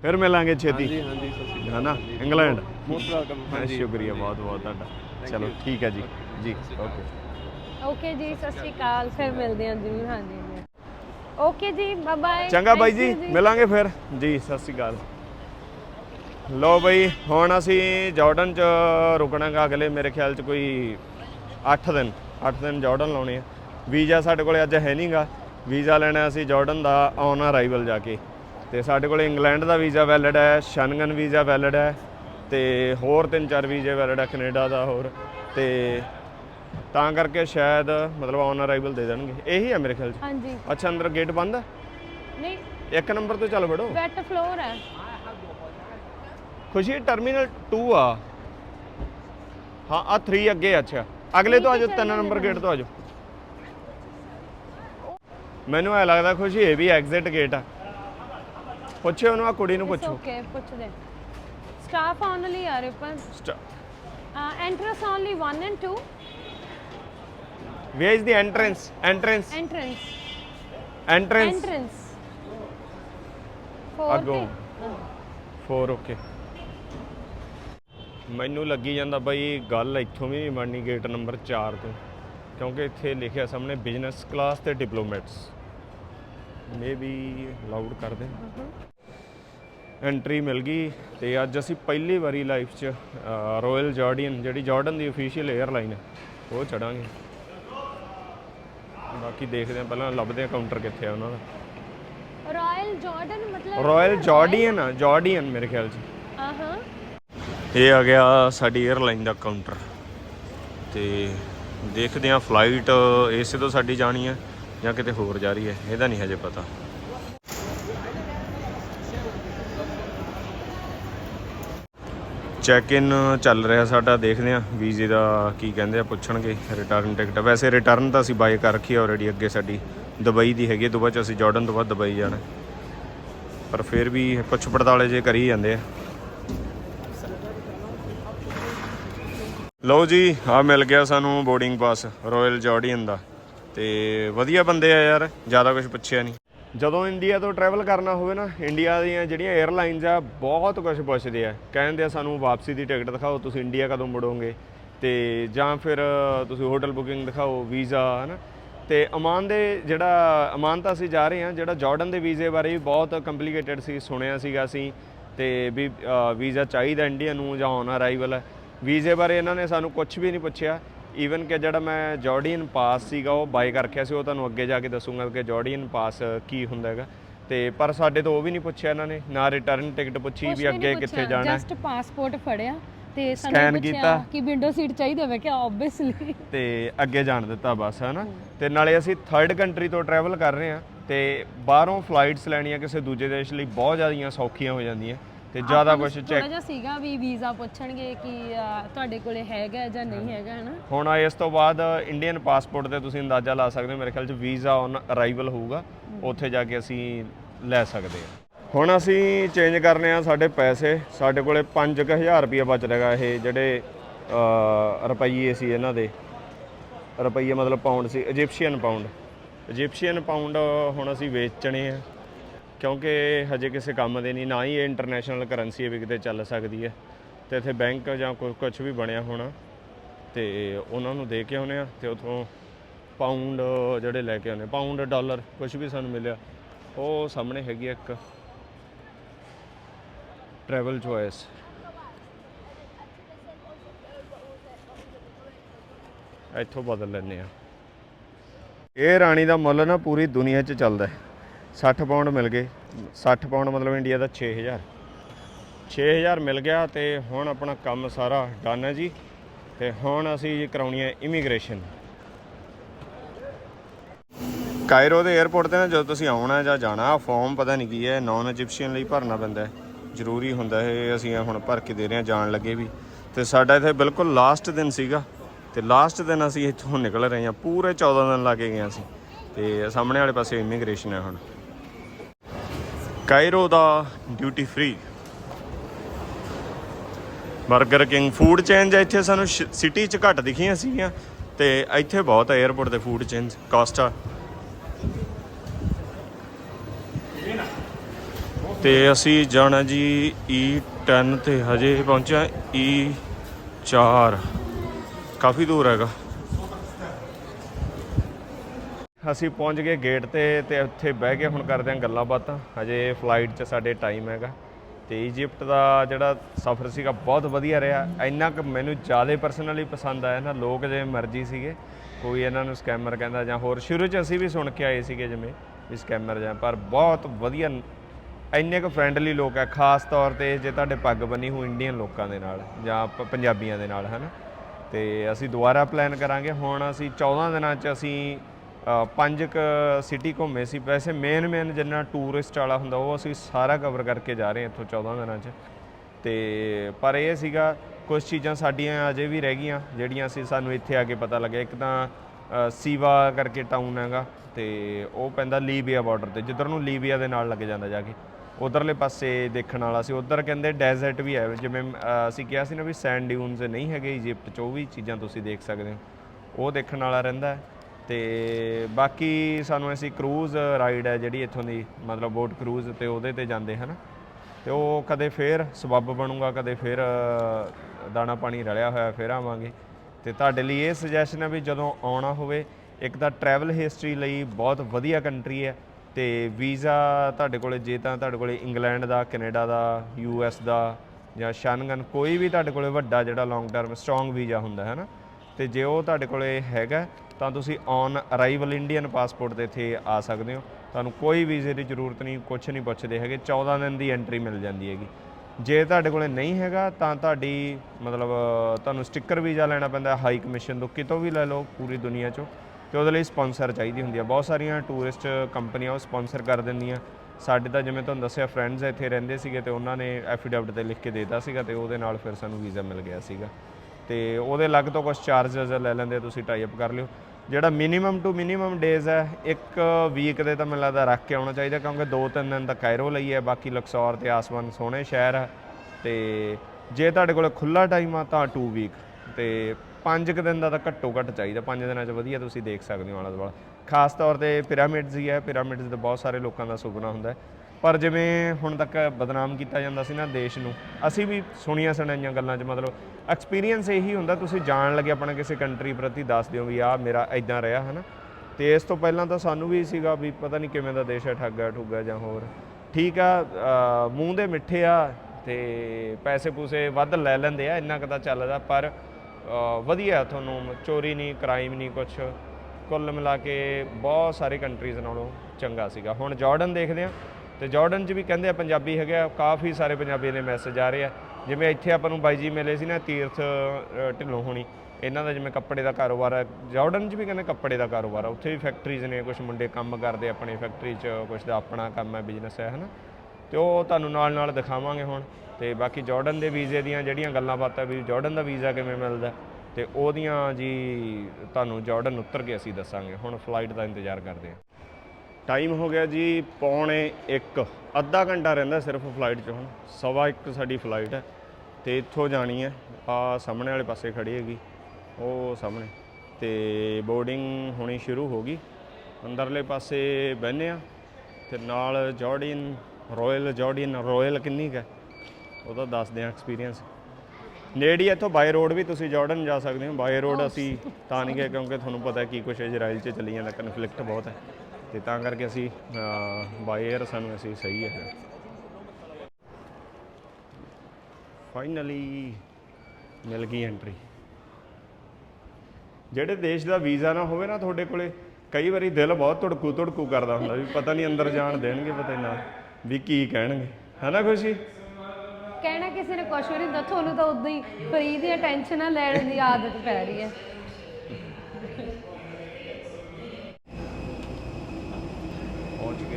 ਫਿਰ ਮਿਲਾਂਗੇ ਛੇਤੀ। ਹਾਂਜੀ ਹਾਂਜੀ ਸਤਿ ਸ਼੍ਰੀ ਹੈ ਨਾ? ਇੰਗਲੈਂਡ। ਮੋਸਟ ਵੈਲਕਮ [laughs] ਸ਼ੁਕਰੀਆ ਬਹੁਤ ਬਹੁਤ ਤੁਹਾਡਾ। ਚਲੋ ਠੀਕ ਹੈ ਜੀ। ਜੀ ਓਕੇ। ਓਕੇ ਜੀ ਸਤਿ ਸ਼੍ਰੀ ਅਕਾਲ। ਫਿਰ ਮਿਲਦੇ ਹਾਂ ਜ਼ਰੂਰ ਹਾਂਜੀ ਓਕੇ ਜੀ ਬਾਏ ਬਾਏ ਚੰਗਾ ਬਾਈ ਜੀ ਮਿਲਾਂਗੇ ਫਿਰ। ਜੀ ਸਤਿ ਸ਼੍ਰੀ ਅਕਾਲ। ਲੋ ਬਈ ਹੁਣ ਅਸੀਂ ਜਾਰਡਨ ਚ ਰੁਕਣਾਗਾ ਅਗਲੇ ਮੇਰੇ ਖਿਆਲ ਚ ਕੋਈ 8 ਦਿਨ। 8 ਦਿਨ ਜਾਰਡਨ ਲਾਉਣੇ ਆ। ਵੀਜ਼ਾ ਸਾਡੇ ਕੋਲੇ ਅੱਜ ਹੈ ਨਹੀਂਗਾ ਵੀਜ਼ਾ ਲੈਣਾ ਅਸੀਂ ਜਾਰਡਨ ਦਾ ਔਨ ਅਰਾਈਵਲ ਜਾ ਕੇ। ਤੇ ਸਾਡੇ ਕੋਲੇ ਇੰਗਲੈਂਡ ਦਾ ਵੀਜ਼ਾ ਵੈਲਿਡ ਹੈ ਸ਼ਨਗਨ ਵੀਜ਼ਾ ਵੈਲਿਡ ਹੈ ਤੇ ਹੋਰ ਤਿੰਨ ਚਾਰ ਵੀਜ਼ੇ ਵੈਲਿਡ ਹੈ ਕੈਨੇਡਾ ਦਾ ਹੋਰ। ਤੇ ਤਾਂ ਕਰਕੇ ਸ਼ਾਇਦ ਮਤਲਬ ਔਨ ਅਰਾਈਵਲ ਦੇ ਦੇਣਗੇ। ਇਹੀ ਹੈ ਮੇਰੇ ਖਿਆਲ ਚ? ਹਾਂਜੀ। ਅੱਛਾ ਅੰਦਰ ਗੇਟ ਬੰਦ ਹੈ? ਨਹੀਂ। ਇੱਕ ਨੰਬਰ ਤੋਂ ਚੱਲ ਵੜੋ ਵੈਟ ਫਲੋਰ ਹੈ। ਖੁਸ਼ੀ ਟਰਮੀਨਲ 2 ਆ। ਹਾਂ ਆ 3 ਅੱਗੇ ਅੱਛਾ। ਅਗਲੇ ਤੋਂ ਆ ਜਾਓ ਤਿੰਨ ਨੰਬਰ ਗੇਟ ਤੋਂ ਆ ਜਾਓ। ਮੈਨੂੰ ਐ ਲੱਗਦਾ ਖੁਸ਼ੀ ਇਹ ਵੀ ਐਗਜ਼ਿਟ ਗੇਟ ਆ। ਪੁੱਛਿਓ ਉਹਨੂੰ ਆ ਕੁੜੀ ਨੂੰ ਪੁੱਛੋ। ਓਕੇ ਪੁੱਛਦੇ ਸਟਾਫ ਓਨਲੀ ਆ ਰਹੇ ਪਰ entrance only 1 and 2 where is the entrance? Entrance. Entrance entrance. Entrance ਅੱਗੋਂ। 4 ਓਕੇ ਮੈਨੂੰ ਲੱਗੀ ਜਾਂਦਾ ਬਈ ਗੱਲ ਇੱਥੋਂ ਵੀ ਨਹੀਂ ਬਣਨੀ ਗੇਟ ਨੰਬਰ 4 ਤੋਂ। ਕਿਉਂਕਿ ਇੱਥੇ ਲਿਖਿਆ ਸਾਹਮਣੇ ਬਿਜ਼ਨਸ ਕਲਾਸ ਤੇ ਡਿਪਲੋਮੈਟਸ ਮੇਬੀ ਲਾਊਡ ਕਰ ਦੇ ਐਂਟਰੀ ਮਿਲ ਗਈ ਤੇ ਅੱਜ ਅਸੀਂ ਪਹਿਲੀ ਵਾਰੀ ਲਾਈਫ 'ਚ ਰਾਇਲ ਜਾਰਡੀਅਨ ਜਿਹੜੀ ਜਾਰਡਨ ਦੀ ਅਫੀਸ਼ੀਅਲ 에ਅਰਲਾਈਨ ਹੈ ਉਹ ਚੜਾਂਗੇ। ਬਾਕੀ ਦੇਖਦੇ ਹਾਂ ਪਹਿਲਾਂ ਲੱਭਦੇ ਹਾਂ ਕਾਊਂਟਰ ਕਿੱਥੇ ਆ ਉਹਨਾਂ ਦਾ। ਰਾਇਲ ਜਾਰਡਨ ਮਤਲਬ ਰਾਇਲ ਜਾਰਡੀਅਨ ਆ ਜਾਰਡੀਅਨ ਮੇਰੇ ਖਿਆਲ 'ਚ। ਹਾਂ ਹਾਂ ਇਹ ਆ ਗਿਆ ਸਾਡੀ 에ਅਰਲਾਈਨ ਦਾ ਕਾਊਂਟਰ ਤੇ ਦੇਖਦੇ ਆ ਫਲਾਈਟ ਇਸੇ ਤੋਂ ਸਾਡੀ ਜਾਣੀ ਹੈ। ਜਾਂ ਕਿਤੇ ਹੋਰ ਜਾ ਰਹੀ ਹੈ, ਇਹਦਾ ਨਹੀਂ ਹਜੇ ਪਤਾ। ਚੈੱਕ ਇਨ ਚੱਲ ਰਿਹਾ ਸਾਡਾ, ਦੇਖਦੇ ਆ ਵੀਜ਼ੇ ਦਾ ਕੀ ਕਹਿੰਦੇ ਆ, ਪੁੱਛਣਗੇ ਰਿਟਰਨ ਟਿਕਟ ਵੈਸੇ ਰਿਟਰਨ ਤਾਂ ਅਸੀਂ ਬਾਏ ਕਰ ਰੱਖੀ ਆ ਆਲਰੇਡੀ ਅੱਗੇ ਸਾਡੀ, ਦੁਬਈ ਦੀ ਹੈਗੀ ਦੁਬਈ ਚ ਅਸੀਂ ਜਾਰਡਨ ਤੋਂ ਬਾਅਦ ਦੁਬਈ ਜਾਣਾ। ਪਰ ਫਿਰ ਵੀ ਪੁੱਛ ਪੜਤਾਲੇ ਜੇ ਕਰੀ ਜਾਂਦੇ ਆ। ਲਓ ਜੀ ਆ ਮਿਲ ਗਿਆ ਸਾਨੂੰ ਬੋਰਡਿੰਗ ਪਾਸ ਰਾਇਲ ਜਾਰਡੀਅਨ ਦਾ। ਤੇ ਵਧੀਆ ਬੰਦੇ ਆ ਯਾਰ, ਜ਼ਿਆਦਾ ਕੁਝ ਪੁੱਛਿਆ ਨਹੀਂ ਜਦੋਂ ਇੰਡੀਆ ਤੋਂ ਟਰੈਵਲ ਕਰਨਾ ਹੋਵੇ ਨਾ ਇੰਡੀਆ ਦੀਆਂ ਜਿਹੜੀਆਂ 에ਅਰਲਾਈਨਸ ਆ, ਬਹੁਤ ਕੁਝ ਪੁੱਛਦੇ ਆ। ਕਹਿੰਦੇ ਆ ਸਾਨੂੰ ਵਾਪਸੀ ਦੀ ਟਿਕਟ ਦਿਖਾਓ, ਤੁਸੀਂ ਇੰਡੀਆ ਕਦੋਂ ਮੁੜੋਗੇ? ਤੇ ਜਾਂ ਫਿਰ ਤੁਸੀਂ ਹੋਟਲ ਬੁਕਿੰਗ ਦਿਖਾਓ ਵੀਜ਼ਾ ਹਨਾ? ਤੇ ਅਮਾਨ ਦੇ ਜਿਹੜਾ, ਅਮਾਨ ਤਾਂ ਅਸੀਂ ਜਾ ਰਹੇ ਹਾਂ, ਜਿਹੜਾ ਜਾਰਡਨ ਦੇ ਵੀਜ਼ੇ ਬਾਰੇ ਵੀ ਬਹੁਤ ਕੰਪਲਿਕੇਟਡ ਸੀ, ਸੁਣਿਆ ਸੀਗਾ ਅਸੀਂ। ਤੇ ਵੀ ਵੀਜ਼ਾ ਚਾਹੀਦਾ ਇੰਡੀਆ ਨੂੰ ਜਾਂ ਔਨ ਅਰਾਈਵਲ ਹੈ ਵੀਜ਼ੇ ਬਾਰੇ ਇਹਨਾਂ ਨੇ ਸਾਨੂੰ ਕੁਝ ਵੀ ਨਹੀਂ ਪੁੱਛਿਆ। ਈਵਨ ਕਿ ਜਿਹੜਾ ਮੈਂ ਜਾਰਡੀਅਨ ਪਾਸ ਸੀਗਾ ਉਹ ਬਾਈ ਕਰ ਰੱਖਿਆ ਸੀ ਉਹ ਤੁਹਾਨੂੰ ਅੱਗੇ ਜਾ ਕੇ ਦੱਸੂਗਾ ਕਿ ਜਾਰਡੀਅਨ ਪਾਸ ਕੀ ਹੁੰਦਾ ਹੈਗਾ। ਤੇ ਪਰ ਸਾਡੇ ਤੋਂ ਉਹ ਵੀ ਨਹੀਂ ਪੁੱਛਿਆ ਇਹਨਾਂ ਨੇ ਨਾ ਰਿਟਰਨ ਟਿਕਟ ਪੁੱਛੀ ਵੀ ਅੱਗੇ ਕਿੱਥੇ ਜਾਣਾ। ਹੈ ਜਸਟ ਪਾਸਪੋਰਟ ਫੜਿਆ ਤੇ ਸਾਨੂੰ। ਪੁੱਛਿਆ ਕਿ ਵਿੰਡੋ ਸੀਟ ਚਾਹੀਦੀ ਹੋਵੇ ਕਿ ਆਬਵੀਅਸਲੀ ਤੇ ਅੱਗੇ ਜਾਣ ਦਿੱਤਾ ਬਸ ਹਨਾ? ਤੇ ਨਾਲੇ ਅਸੀਂ ਥਰਡ ਕੰਟਰੀ ਤੋਂ ਟਰੈਵਲ ਕਰ ਰਹੇ ਹਾਂ ਤੇ ਬਾਹਰੋਂ ਫਲਾਈਟਸ ਲੈਣੀਆਂ ਕਿਸੇ ਦੂਜੇ ਦੇਸ਼ ਲਈ ਬਹੁਤ ਜ਼ਿਆਦੀਆਂ ਸੌਖੀਆਂ ਹੋ ਜਾਂਦੀਆਂ। ਤੇ ਜ਼ਿਆਦਾ ਕੁਝ ਥੋੜਾ ਚੈੱਕ ਜਿਹਾ ਸੀਗਾ ਵੀ ਵੀਜ਼ਾ ਪੁੱਛਣਗੇ ਕਿ ਅਹ, ਤੁਹਾਡੇ ਕੋਲੇ ਹੈਗਾ ਜਾਂ ਨਹੀਂ ਹੈਗਾ ਹਨਾ? ਹੁਣ ਇਸ ਤੋਂ ਬਾਅਦ ਇੰਡੀਅਨ ਪਾਸਪੋਰਟ ਤੇ ਤੁਸੀਂ ਅੰਦਾਜ਼ਾ ਲਾ ਸਕਦੇ ਹੋ ਮੇਰੇ ਖਿਆਲ ਚ ਵੀਜ਼ਾ ਔਨ ਅਰਾਈਵਲ ਹੋਊਗਾ ਉੱਥੇ ਜਾ ਕੇ ਅਸੀਂ ਲੈ ਸਕਦੇ ਹਾਂ। ਹੁਣ ਅਸੀਂ ਚੇਂਜ ਕਰਨੇ ਆ ਸਾਡੇ ਪੈਸੇ ਸਾਡੇ ਕੋਲੇ 5000 ਰੁਪਏ ਬਚ ਰਿਹਾ ਇਹ ਜਿਹੜੇ ਅ, ਰੁਪਈਏ ਸੀ ਇਹਨਾਂ ਦੇ। ਰੁਪਈਏ ਮਤਲਬ ਪਾਉਂਡ ਸੀ ਇਜਿਪਸ਼ੀਅਨ ਪਾਉਂਡ ਇਜਿਪਸ਼ੀਅਨ ਪਾਉਂਡ ਹੁਣ ਅਸੀਂ ਵੇਚਣੇ ਆ। ਕਿਉਂਕਿ ਹਜੇ ਕਿਸੇ ਕੰਮ ਦੇ ਨਹੀਂ, ਨਾ ਹੀ ਇਹ ਇੰਟਰਨੈਸ਼ਨਲ ਕਰੰਸੀ ਹੈ ਵੀ ਕਿਤੇ ਚੱਲ ਸਕਦੀ ਹੈ। ਤੇ ਇੱਥੇ ਬੈਂਕ ਜਾਂ ਕੁਝ ਵੀ ਬਣਿਆ ਹੋਣਾ, ਤੇ ਉਹਨਾਂ ਨੂੰ ਦੇ ਕੇ ਆਉਨੇ ਆ ਤੇ ਉਥੋਂ ਪਾਉਂਡ ਜਿਹੜੇ ਲੈ ਕੇ ਆਉਨੇ ਪਾਉਂਡ ਡਾਲਰ ਕੁਝ ਵੀ ਸਾਨੂੰ ਮਿਲਿਆ, ਉਹ ਸਾਹਮਣੇ ਹੈਗੀ ਇੱਕ ਟਰੈਵਲ ਚੋਇਸ ਇੱਥੋਂ ਬਦਲ ਲੈਨੇ ਆ ਇਹ ਰਾਣੀ ਦਾ ਮੁੱਲ ਨਾ ਪੂਰੀ ਦੁਨੀਆ 'ਚ ਚੱਲਦਾ ਹੈ। 60 ਪਾਉਂਡ ਮਿਲ ਗਏ। 60 ਪਾਉਂਡ ਮਤਲਬ ਇੰਡੀਆ ਦਾ 6000 6000 ਮਿਲ ਗਿਆ ਤੇ ਹੁਣ ਆਪਣਾ ਕੰਮ ਸਾਰਾ ਡਨ ਹੈ ਜੀ। ਤੇ ਹੁਣ ਅਸੀਂ ਜੀ ਕਰਾਉਣੀ ਹੈ ਇਮੀਗ੍ਰੇਸ਼ਨ ਕਾਇਰੋ ਦੇ 에ਅਰਪੋਰਟ ਤੇ ਨਾ ਜਦੋਂ ਤੁਸੀਂ ਆਉਣਾ ਜਾਂ ਜਾਣਾ ਫਾਰਮ ਪਤਾ ਨਹੀਂ ਕੀ ਹੈ ਨਾਨ ਇਜਿਪਸ਼ੀਅਨ ਲਈ ਭਰਨਾ ਪੈਂਦਾ ਹੈ। ਜ਼ਰੂਰੀ ਹੁੰਦਾ ਹੈ ਅਸੀਂ ਹੁਣ ਭਰ ਕੇ ਦੇ ਰਹੇ ਹਾਂ, ਜਾਣ ਲੱਗੇ ਵੀ। ਤੇ ਸਾਡਾ ਇੱਥੇ ਬਿਲਕੁਲ ਲਾਸਟ ਦਿਨ ਸੀਗਾ। ਤੇ ਲਾਸਟ ਦਿਨ ਅਸੀਂ ਇੱਥੋਂ ਨਿਕਲ ਰਹੇ ਹਾਂ, ਪੂਰੇ 14 ਦਿਨ ਲਾ ਕੇ ਗਏ ਅਸੀਂ। ਤੇ ਸਾਹਮਣੇ ਵਾਲੇ ਪਾਸੇ ਇਮੀਗ੍ਰੇਸ਼ਨ ਹੈ ਹੁਣ। ਕਾਇਰੋ ਦਾ duty free Burger King food change ਹੈ ਇੱਥੇ ਸਾਨੂੰ ਸਿਟੀ 'ਚ ਘੱਟ ਦਿਖੀਆਂ ਸੀਗੀਆਂ ਤੇ ਇੱਥੇ ਬਹੁਤ ਹੈ 에어ਪੋਰਟ ਦੇ ਫੂਡ ਚੇਂਜ ਕਾਸਟਾ ਤੇ ਅਸੀਂ ਜਾਣਾ ਜੀ E10 ਤੇ ਹਜੇ ਪਹੁੰਚਿਆ E4 ਕਾਫੀ ਦੂਰ ਹੈਗਾ। ਅਸੀਂ ਪਹੁੰਚ ਗਏ ਗੇਟ ਤੇ ਤੇ ਉੱਥੇ ਬਹਿ ਕੇ ਹੁਣ ਕਰਦੇ ਹਾਂ ਗੱਲਾਂ ਬਾਤਾਂ ਹਜੇ ਫਲਾਈਟ 'ਚ ਸਾਡੇ ਟਾਈਮ ਹੈਗਾ। ਤੇ ਇਜਿਪਟ ਦਾ ਜਿਹੜਾ ਸਫ਼ਰ ਸੀਗਾ ਬਹੁਤ ਵਧੀਆ ਰਿਹਾ। ਇੰਨਾ ਕਿ ਮੈਨੂੰ ਜ਼ਿਆਦਾ ਪਰਸਨਲੀ ਪਸੰਦ ਆਇਆ ਨਾ, ਲੋਕ ਜਿਵੇਂ ਮਰਜ਼ੀ ਸੀਗੇ, ਕੋਈ ਇਹਨਾਂ ਨੂੰ ਸਕੈਮਰ ਕਹਿੰਦਾ ਜਾਂ ਹੋਰ। ਸ਼ੁਰੂ 'ਚ ਅਸੀਂ ਵੀ ਸੁਣ ਕੇ ਆਏ ਸੀਗੇ ਜਿਵੇਂ ਵੀ ਸਕੈਮਰ ਜਾਂ, ਪਰ ਬਹੁਤ ਵਧੀਆ, ਇੰਨੇ ਕੁ ਫਰੈਂਡਲੀ ਲੋਕ ਆ। ਖਾਸ ਤੌਰ ਤੇ ਜੇ ਤੁਹਾਡੇ ਪੱਗ ਬੰਨੀ ਹੋ ਇੰਡੀਅਨ ਲੋਕਾਂ ਦੇ ਨਾਲ ਜਾਂ ਪ- ਪੰਜਾਬੀਆਂ ਦੇ ਨਾਲ, ਹਨਾ? ਤੇ ਅਸੀਂ ਦੁਬਾਰਾ ਪਲਾਨ ਕਰਾਂਗੇ। ਹੁਣ ਅਸੀਂ 14 ਦਿਨਾਂ 'ਚ ਅਸੀਂ ਪੰਜ ਕ ਸਿਟੀ ਘੁੰਮੇ ਸੀ। ਵੈਸੇ ਮੇਨ ਮੇਨ ਜਿੰਨਾ ਟੂਰਿਸਟ ਵਾਲਾ ਹੁੰਦਾ, ਉਹ ਅਸੀਂ ਸਾਰਾ ਕਵਰ ਕਰਕੇ ਜਾ ਰਹੇ ਹਾਂ ਇੱਥੋਂ 14 ਦਿਨਾਂ 'ਚ। ਤੇ ਪਰ ਇਹ ਸੀਗਾ ਕੁਝ ਚੀਜ਼ਾਂ ਸਾਡੀਆਂ ਅਜੇ ਵੀ ਰਹਿ ਗਈਆਂ, ਜਿਹੜੀਆਂ ਅਸੀਂ ਸਾਨੂੰ ਇੱਥੇ ਆ ਕੇ ਪਤਾ ਲੱਗਿਆ। ਇੱਕ ਤਾਂ ਸੀਵਾ ਕਰਕੇ ਟਾਊਨ ਹੈਗਾ, ਤੇ ਉਹ ਪੈਂਦਾ ਲੀਬੀਆ ਬਾਰਡਰ ਤੇ। ਜਿੱਧਰ ਨੂੰ ਲੀਬੀਆ ਦੇ ਨਾਲ ਲੱਗ ਜਾਂਦਾ ਜਾ ਕੇ। ਉਧਰਲੇ ਪਾਸੇ ਦੇਖਣ ਵਾਲਾ ਸੀ। ਉਧਰ ਕਹਿੰਦੇ ਡੈਜ਼ਰਟ ਵੀ ਹੈ। ਜਿਵੇਂ ਅਸੀਂ ਕਿਹਾ ਸੀ ਨਾ ਵੀ ਸੈਂਡ ਡਿਊਨਸ ਨਹੀਂ ਹੈਗੇ ਇਜਿਪਟ 'ਚ, ਉਹ ਵੀ ਚੀਜ਼ਾਂ ਤੁਸੀਂ ਦੇਖ ਸਕਦੇ ਹੋ। ਉਹ ਦੇਖਣ ਵਾਲਾ ਰਹਿੰਦਾ ਹੈ। ਤੇ ਬਾਕੀ ਸਾਨੂੰ ਅਸੀਂ ਕਰੂਜ਼ ਰਾਈਡ ਹੈ ਜਿਹੜੀ ਇੱਥੋਂ ਦੀ, ਮਤਲਬ ਬੋਟ ਕਰੂਜ਼ ਤੇ ਉਹਦੇ ਤੇ ਜਾਂਦੇ ਹਨ। ਤੇ ਉਹ ਕਦੇ ਫੇਰ ਸਬੱਬ ਬਣੂਗਾ, ਕਦੇ ਫੇਰ ਦਾਣਾ ਪਾਣੀ ਰਲਿਆ ਹੋਇਆ ਫੇਰ ਆਵਾਂਗੇ। ਤੇ ਤੁਹਾਡੇ ਲਈ ਇਹ ਸੁਜੈਸ਼ਨ ਹੈ ਵੀ ਜਦੋਂ ਆਉਣਾ ਹੋਵੇ, ਇੱਕ ਤਾਂ ਟਰੈਵਲ ਹਿਸਟਰੀ ਲਈ ਬਹੁਤ ਵਧੀਆ ਕੰਟਰੀ ਹੈ ਤੇ ਵੀਜ਼ਾ ਤੁਹਾਡੇ ਕੋਲੇ ਜੇ ਤਾਂ ਤੁਹਾਡੇ ਕੋਲੇ ਇੰਗਲੈਂਡ ਦਾ, ਕੈਨੇਡਾ ਦਾ, ਯੂ ਐਸ ਦਾ ਜਾਂ ਸ਼ਨਗਨ ਕੋਈ ਵੀ ਤੁਹਾਡੇ ਕੋਲੇ ਵੱਡਾ ਜਿਹੜਾ ਲੌਂਗ ਟਰਮ ਸਟਰੋਂਗ ਵੀਜ਼ਾ ਹੁੰਦਾ ਹੈ ਨਾ ਤੇ ਜੇ ਉਹ ਤੁਹਾਡੇ ਕੋਲੇ ਹੈਗਾ, ਤਾਂ ਤੁਸੀਂ ਔਨ ਅਰਾਈਵਲ ਇੰਡੀਅਨ ਪਾਸਪੋਰਟ ਤੇ ਇੱਥੇ ਆ ਸਕਦੇ ਹੋ। ਤੁਹਾਨੂੰ ਕੋਈ ਵੀਜ਼ੇ ਦੀ ਜ਼ਰੂਰਤ ਨਹੀਂ ਕੁਝ ਨਹੀਂ ਪੁੱਛਦੇ ਹੈਗੇ। 14 ਦਿਨ ਦੀ ਐਂਟਰੀ ਮਿਲ ਜਾਂਦੀ ਹੈਗੀ। ਜੇ ਤੁਹਾਡੇ ਕੋਲੇ ਨਹੀਂ ਹੈਗਾ, ਤਾਂ ਤੁਹਾਡੀ, ਮਤਲਬ, ਤੁਹਾਨੂੰ ਸਟicker ਵੀਜ਼ਾ ਲੈਣਾ ਪੈਂਦਾ ਹਾਈ ਕਮਿਸ਼ਨ ਤੋਂ। ਕਿਤੋਂ ਵੀ ਲੈ ਲਓ ਪੂਰੀ ਦੁਨੀਆ 'ਚੋਂ। ਤੇ ਉਹਦੇ ਲਈ ਸਪਾਂਸਰ ਚਾਹੀਦੀ ਹੁੰਦੀ ਆ। ਬਹੁਤ ਸਾਰੀਆਂ ਟੂਰਿਸਟ ਕੰਪਨੀਆਂ ਉਹ ਸਪਾਂਸਰ ਕਰ ਦਿੰਦੀਆਂ। ਸਾਡੇ ਤਾਂ ਜਿਵੇਂ ਤੁਹਾਨੂੰ ਦੱਸਿਆ ਫਰੈਂਡਸ ਇੱਥੇ ਰਹਿੰਦੇ ਸੀਗੇ ਤੇ ਉਹਨਾਂ ਨੇ ਐਫੀਡੈਵਿਟ ਤੇ ਲਿਖ ਕੇ ਦੇਤਾ ਸੀਗਾ ਤੇ ਉਹਦੇ ਨਾਲ ਫਿਰ ਸਾਨੂੰ ਵੀਜ਼ਾ ਮਿਲ ਗਿਆ ਸੀਗਾ। ਤੇ ਉਹਦੇ ਅਲੱਗ ਤੋਂ ਕੁਝ ਚਾਰजेस ਲੈ ਲੈਂਦੇ, ਤੁਸੀਂ ਟਾਈ ਅਪ ਕਰ ਲਿਓ। ਜਿਹੜਾ ਮਿਨੀਮਮ ਟੂ ਮਿਨੀਮਮ ਡੇਜ਼ ਹੈ, ਇੱਕ ਵੀਕ ਦੇ ਤਾਂ ਮੈਨੂੰ ਲੱਗਦਾ ਰੱਖ ਕੇ ਆਉਣਾ ਚਾਹੀਦਾ, ਕਿਉਂਕਿ ਦੋ ਤਿੰਨ ਦਿਨ ਤਾਂ ਕਾਇਰੋ ਲਈ ਹੈ, ਬਾਕੀ ਲਕਸੌਰ ਤੇ ਆਸਮਾਨ ਸੋਹਣੇ ਸ਼ਹਿਰ ਹੈ ਤੇ ਜੇ ਤੁਹਾਡੇ ਕੋਲ ਖੁੱਲਾ ਟਾਈਮ ਆ ਤਾਂ 2 ਵੀਕ ਤੇ 5 ਕੁ ਦਿਨ ਦਾ ਤਾਂ ਘੱਟੋ ਘੱਟ ਚਾਹੀਦਾ 5 ਦਿਨਾਂ 'ਚ ਵਧੀਆ ਤੁਸੀਂ ਦੇਖ ਸਕਦੇ ਹੋ ਆਲਾ ਦੁਆਲਾ। ਖਾਸ ਤੌਰ ਤੇ ਪਿਰਾਮਿਡਸ ਹੀ ਹੈ ਪਿਰਾਮਿਡਸ ਤਾਂ ਬਹੁਤ ਸਾਰੇ ਲੋਕਾਂ ਦਾ ਸੁਪਨਾ ਹੁੰਦਾ ਹੈ। ਪਰ ਜਿਵੇਂ ਹੁਣ ਤੱਕ ਬਦਨਾਮ ਕੀਤਾ ਜਾਂਦਾ ਸੀ ਨਾ ਦੇਸ਼ ਨੂੰ, ਅਸੀਂ ਵੀ ਸੁਣੀਆਂ ਸੁਣਾਈਆਂ ਗੱਲਾਂ 'ਚ ਮਤਲਬ ਐਕਸਪੀਰੀਅੰਸ ਇਹੀ ਹੁੰਦਾ, ਤੁਸੀਂ ਜਾਣ ਲੱਗੇ ਆਪਣਾ ਕਿਸੇ ਕੰਟਰੀ ਪ੍ਰਤੀ ਦੱਸ ਦਿਓ ਵੀ ਆਹ ਮੇਰਾ ਇਦਾਂ ਰਿਹਾ, ਹਨਾ? ਤੇ ਇਸ ਤੋਂ ਪਹਿਲਾਂ ਤਾਂ ਸਾਨੂੰ ਵੀ ਸੀਗਾ ਵੀ ਪਤਾ ਨਹੀਂ ਕਿਵੇਂ ਦਾ ਦੇਸ਼ ਹੈ, ਠੱਗਾ ਠੁੱਗਾ ਜਾਂ ਹੋਰ। ਠੀਕ ਆ ਮੂੰਹ ਦੇ ਮਿੱਠੇ ਆ ਤੇ ਪੈਸੇ ਪੂਸੇ ਵੱਧ ਲੈ ਲੈਂਦੇ ਆ, ਇੰਨਾ ਕੁ ਤਾਂ ਚੱਲਦਾ, ਪਰ ਵਧੀਆ ਤੁਹਾਨੂੰ ਚੋਰੀ ਨਹੀਂ ਕ੍ਰਾਈਮ ਨਹੀਂ ਕੁਝ ਕੁੱਲ ਮਿਲਾ ਕੇ ਬਹੁਤ ਸਾਰੇ ਕੰਟਰੀਜ਼ ਨਾਲੋਂ ਚੰਗਾ ਸੀਗਾ। ਹੁਣ ਜਾਰਡਨ ਦੇਖਦੇ ਆ ਤੇ ਜਾਰਡਨ 'ਚ ਵੀ ਕਹਿੰਦੇ ਆ ਪੰਜਾਬੀ ਹੈਗੇ ਆ, ਕਾਫੀ ਸਾਰੇ ਪੰਜਾਬੀ ਦੇ ਮੈਸੇਜ ਆ ਰਹੇ ਆ। ਜਿਵੇਂ ਇੱਥੇ ਆਪਾਂ ਨੂੰ ਬਾਈ ਜੀ ਮਿਲੇ ਸੀ ਨਾ ਤੀਰਥ ਢਿੱਲੋਂ ਹੋਣੀ, ਇਹਨਾਂ ਦਾ ਜਿਵੇਂ ਕੱਪੜੇ ਦਾ ਕਾਰੋਬਾਰ ਹੈ ਜਾਰਡਨ 'ਚ ਵੀ ਕਹਿੰਦੇ ਕੱਪੜੇ ਦਾ ਕਾਰੋਬਾਰ ਆ, ਉੱਥੇ ਵੀ ਫੈਕਟਰੀਜ਼ ਨੇ ਕੁਝ ਮੁੰਡੇ ਕੰਮ ਕਰਦੇ ਆਪਣੇ ਫੈਕਟਰੀ 'ਚ ਕੁਝ ਦਾ ਆਪਣਾ ਕੰਮ ਹੈ ਬਿਜ਼ਨਸ ਹੈ ਹਨਾ। ਤੇ ਉਹ ਤੁਹਾਨੂੰ ਨਾਲ ਨਾਲ ਦਿਖਾਵਾਂਗੇ ਹੁਣ, ਤੇ ਬਾਕੀ ਜਾਰਡਨ ਦੇ ਵੀਜ਼ੇ ਦੀਆਂ ਜਿਹੜੀਆਂ ਗੱਲਾਂ ਬਾਤਾਂ, ਵੀ ਜਾਰਡਨ ਦਾ ਵੀਜ਼ਾ ਕਿਵੇਂ ਮਿਲਦਾ, ਤੇ ਉਹਦੀਆਂ ਜੀ ਤੁਹਾਨੂੰ ਜਾਰਡਨ ਉਤਰ ਕੇ ਅਸੀਂ ਦੱਸਾਂਗੇ। ਹੁਣ ਫਲਾਈਟ ਦਾ ਇੰਤਜ਼ਾਰ ਕਰਦੇ ਹਾਂ ਟਾਈਮ ਹੋ ਗਿਆ ਜੀ ਪੌਣੇ 1 ਅੱਧਾ ਘੰਟਾ ਰਹਿੰਦਾ ਸਿਰਫ ਫਲਾਈਟ 'ਚ ਹੁਣ। ਸਵਾ ਇੱਕ ਸਾਡੀ ਫਲਾਈਟ ਹੈ ਤੇ ਇੱਥੋਂ ਜਾਣੀ ਹੈ। ਆ ਸਾਹਮਣੇ ਵਾਲੇ ਪਾਸੇ ਖੜੀ ਹੈਗੀ। ਉਹ ਸਾਹਮਣੇ। ਤੇ ਬੋਰਡਿੰਗ ਹੋਣੀ ਸ਼ੁਰੂ ਹੋ ਗਈ। ਅੰਦਰਲੇ ਪਾਸੇ ਬਹਿੰਦੇ ਆ ਤੇ ਨਾਲ ਜਾਰਡੀਨ ਰਾਇਲ ਜਾਰਡੀਨ ਰਾਇਲ ਕਿੰਨੀ ਕੁ ਹੈ? ਉਹ ਤਾਂ ਦੱਸਦੇ ਆ ਐਕਸਪੀਰੀਅੰਸ ਨੇੜੇ ਇੱਥੋਂ ਬਾਈ ਰੋਡ ਵੀ ਤੁਸੀਂ ਜਾਰਡਨ ਜਾ ਸਕਦੇ ਹੋ। ਬਾਈ ਰੋਡ ਅਸੀਂ ਤਾਂ ਨਹੀਂ ਗਏ ਕਿਉਂਕਿ ਤੁਹਾਨੂੰ ਪਤਾ ਕੀ ਕੁਛ ਇਜ਼ਰਾਈਲ 'ਚ ਚੱਲੀ ਜਾਂਦਾ ਕਨਫਲਿਕਟ ਬਹੁਤ ਹੈ। ਤੇ ਤਾਂ ਕਰਕੇ ਅਸੀਂ ਬਾਈ 에ਅਰ ਸਾਨੂੰ ਅਸੀਂ ਸਹੀ ਹੈ। ਫਾਈਨਲੀ ਮਿਲ ਗਈ ਐਂਟਰੀ ਜਿਹੜੇ ਦੇਸ਼ ਦਾ ਵੀਜ਼ਾ ਨਾ ਹੋਵੇ ਨਾ ਤੁਹਾਡੇ ਕੋਲੇ, ਕਈ ਵਾਰੀ ਦਿਲ ਬਹੁਤ ਧੜਕੂ ਧੜਕੂ ਕਰਦਾ ਹੁੰਦਾ ਵੀ ਪਤਾ ਨਹੀਂ ਅੰਦਰ ਜਾਣ ਦੇਣਗੇ, ਪਤਾ ਨਾ, ਵੀ ਕੀ ਕਹਿਣਗੇ। ਹੈਨਾ ਖੁਸ਼ੀ? ਕਹਿਣਾ ਕਿਸੇ ਨੇ ਕੁਛ ਵੀ ਨਹੀਂ ਹੁੰਦਾ, ਤੁਹਾਨੂੰ ਤਾਂ ਉਦਾਂ ਹੀ ਫਰੀ ਦੀਆਂ ਟੈਨਸ਼ਨਾਂ ਲੈਣ ਦੀ ਆਦਤ ਪੈ ਰਹੀ ਹੈ ਪਹੁੰਚ ਗਏ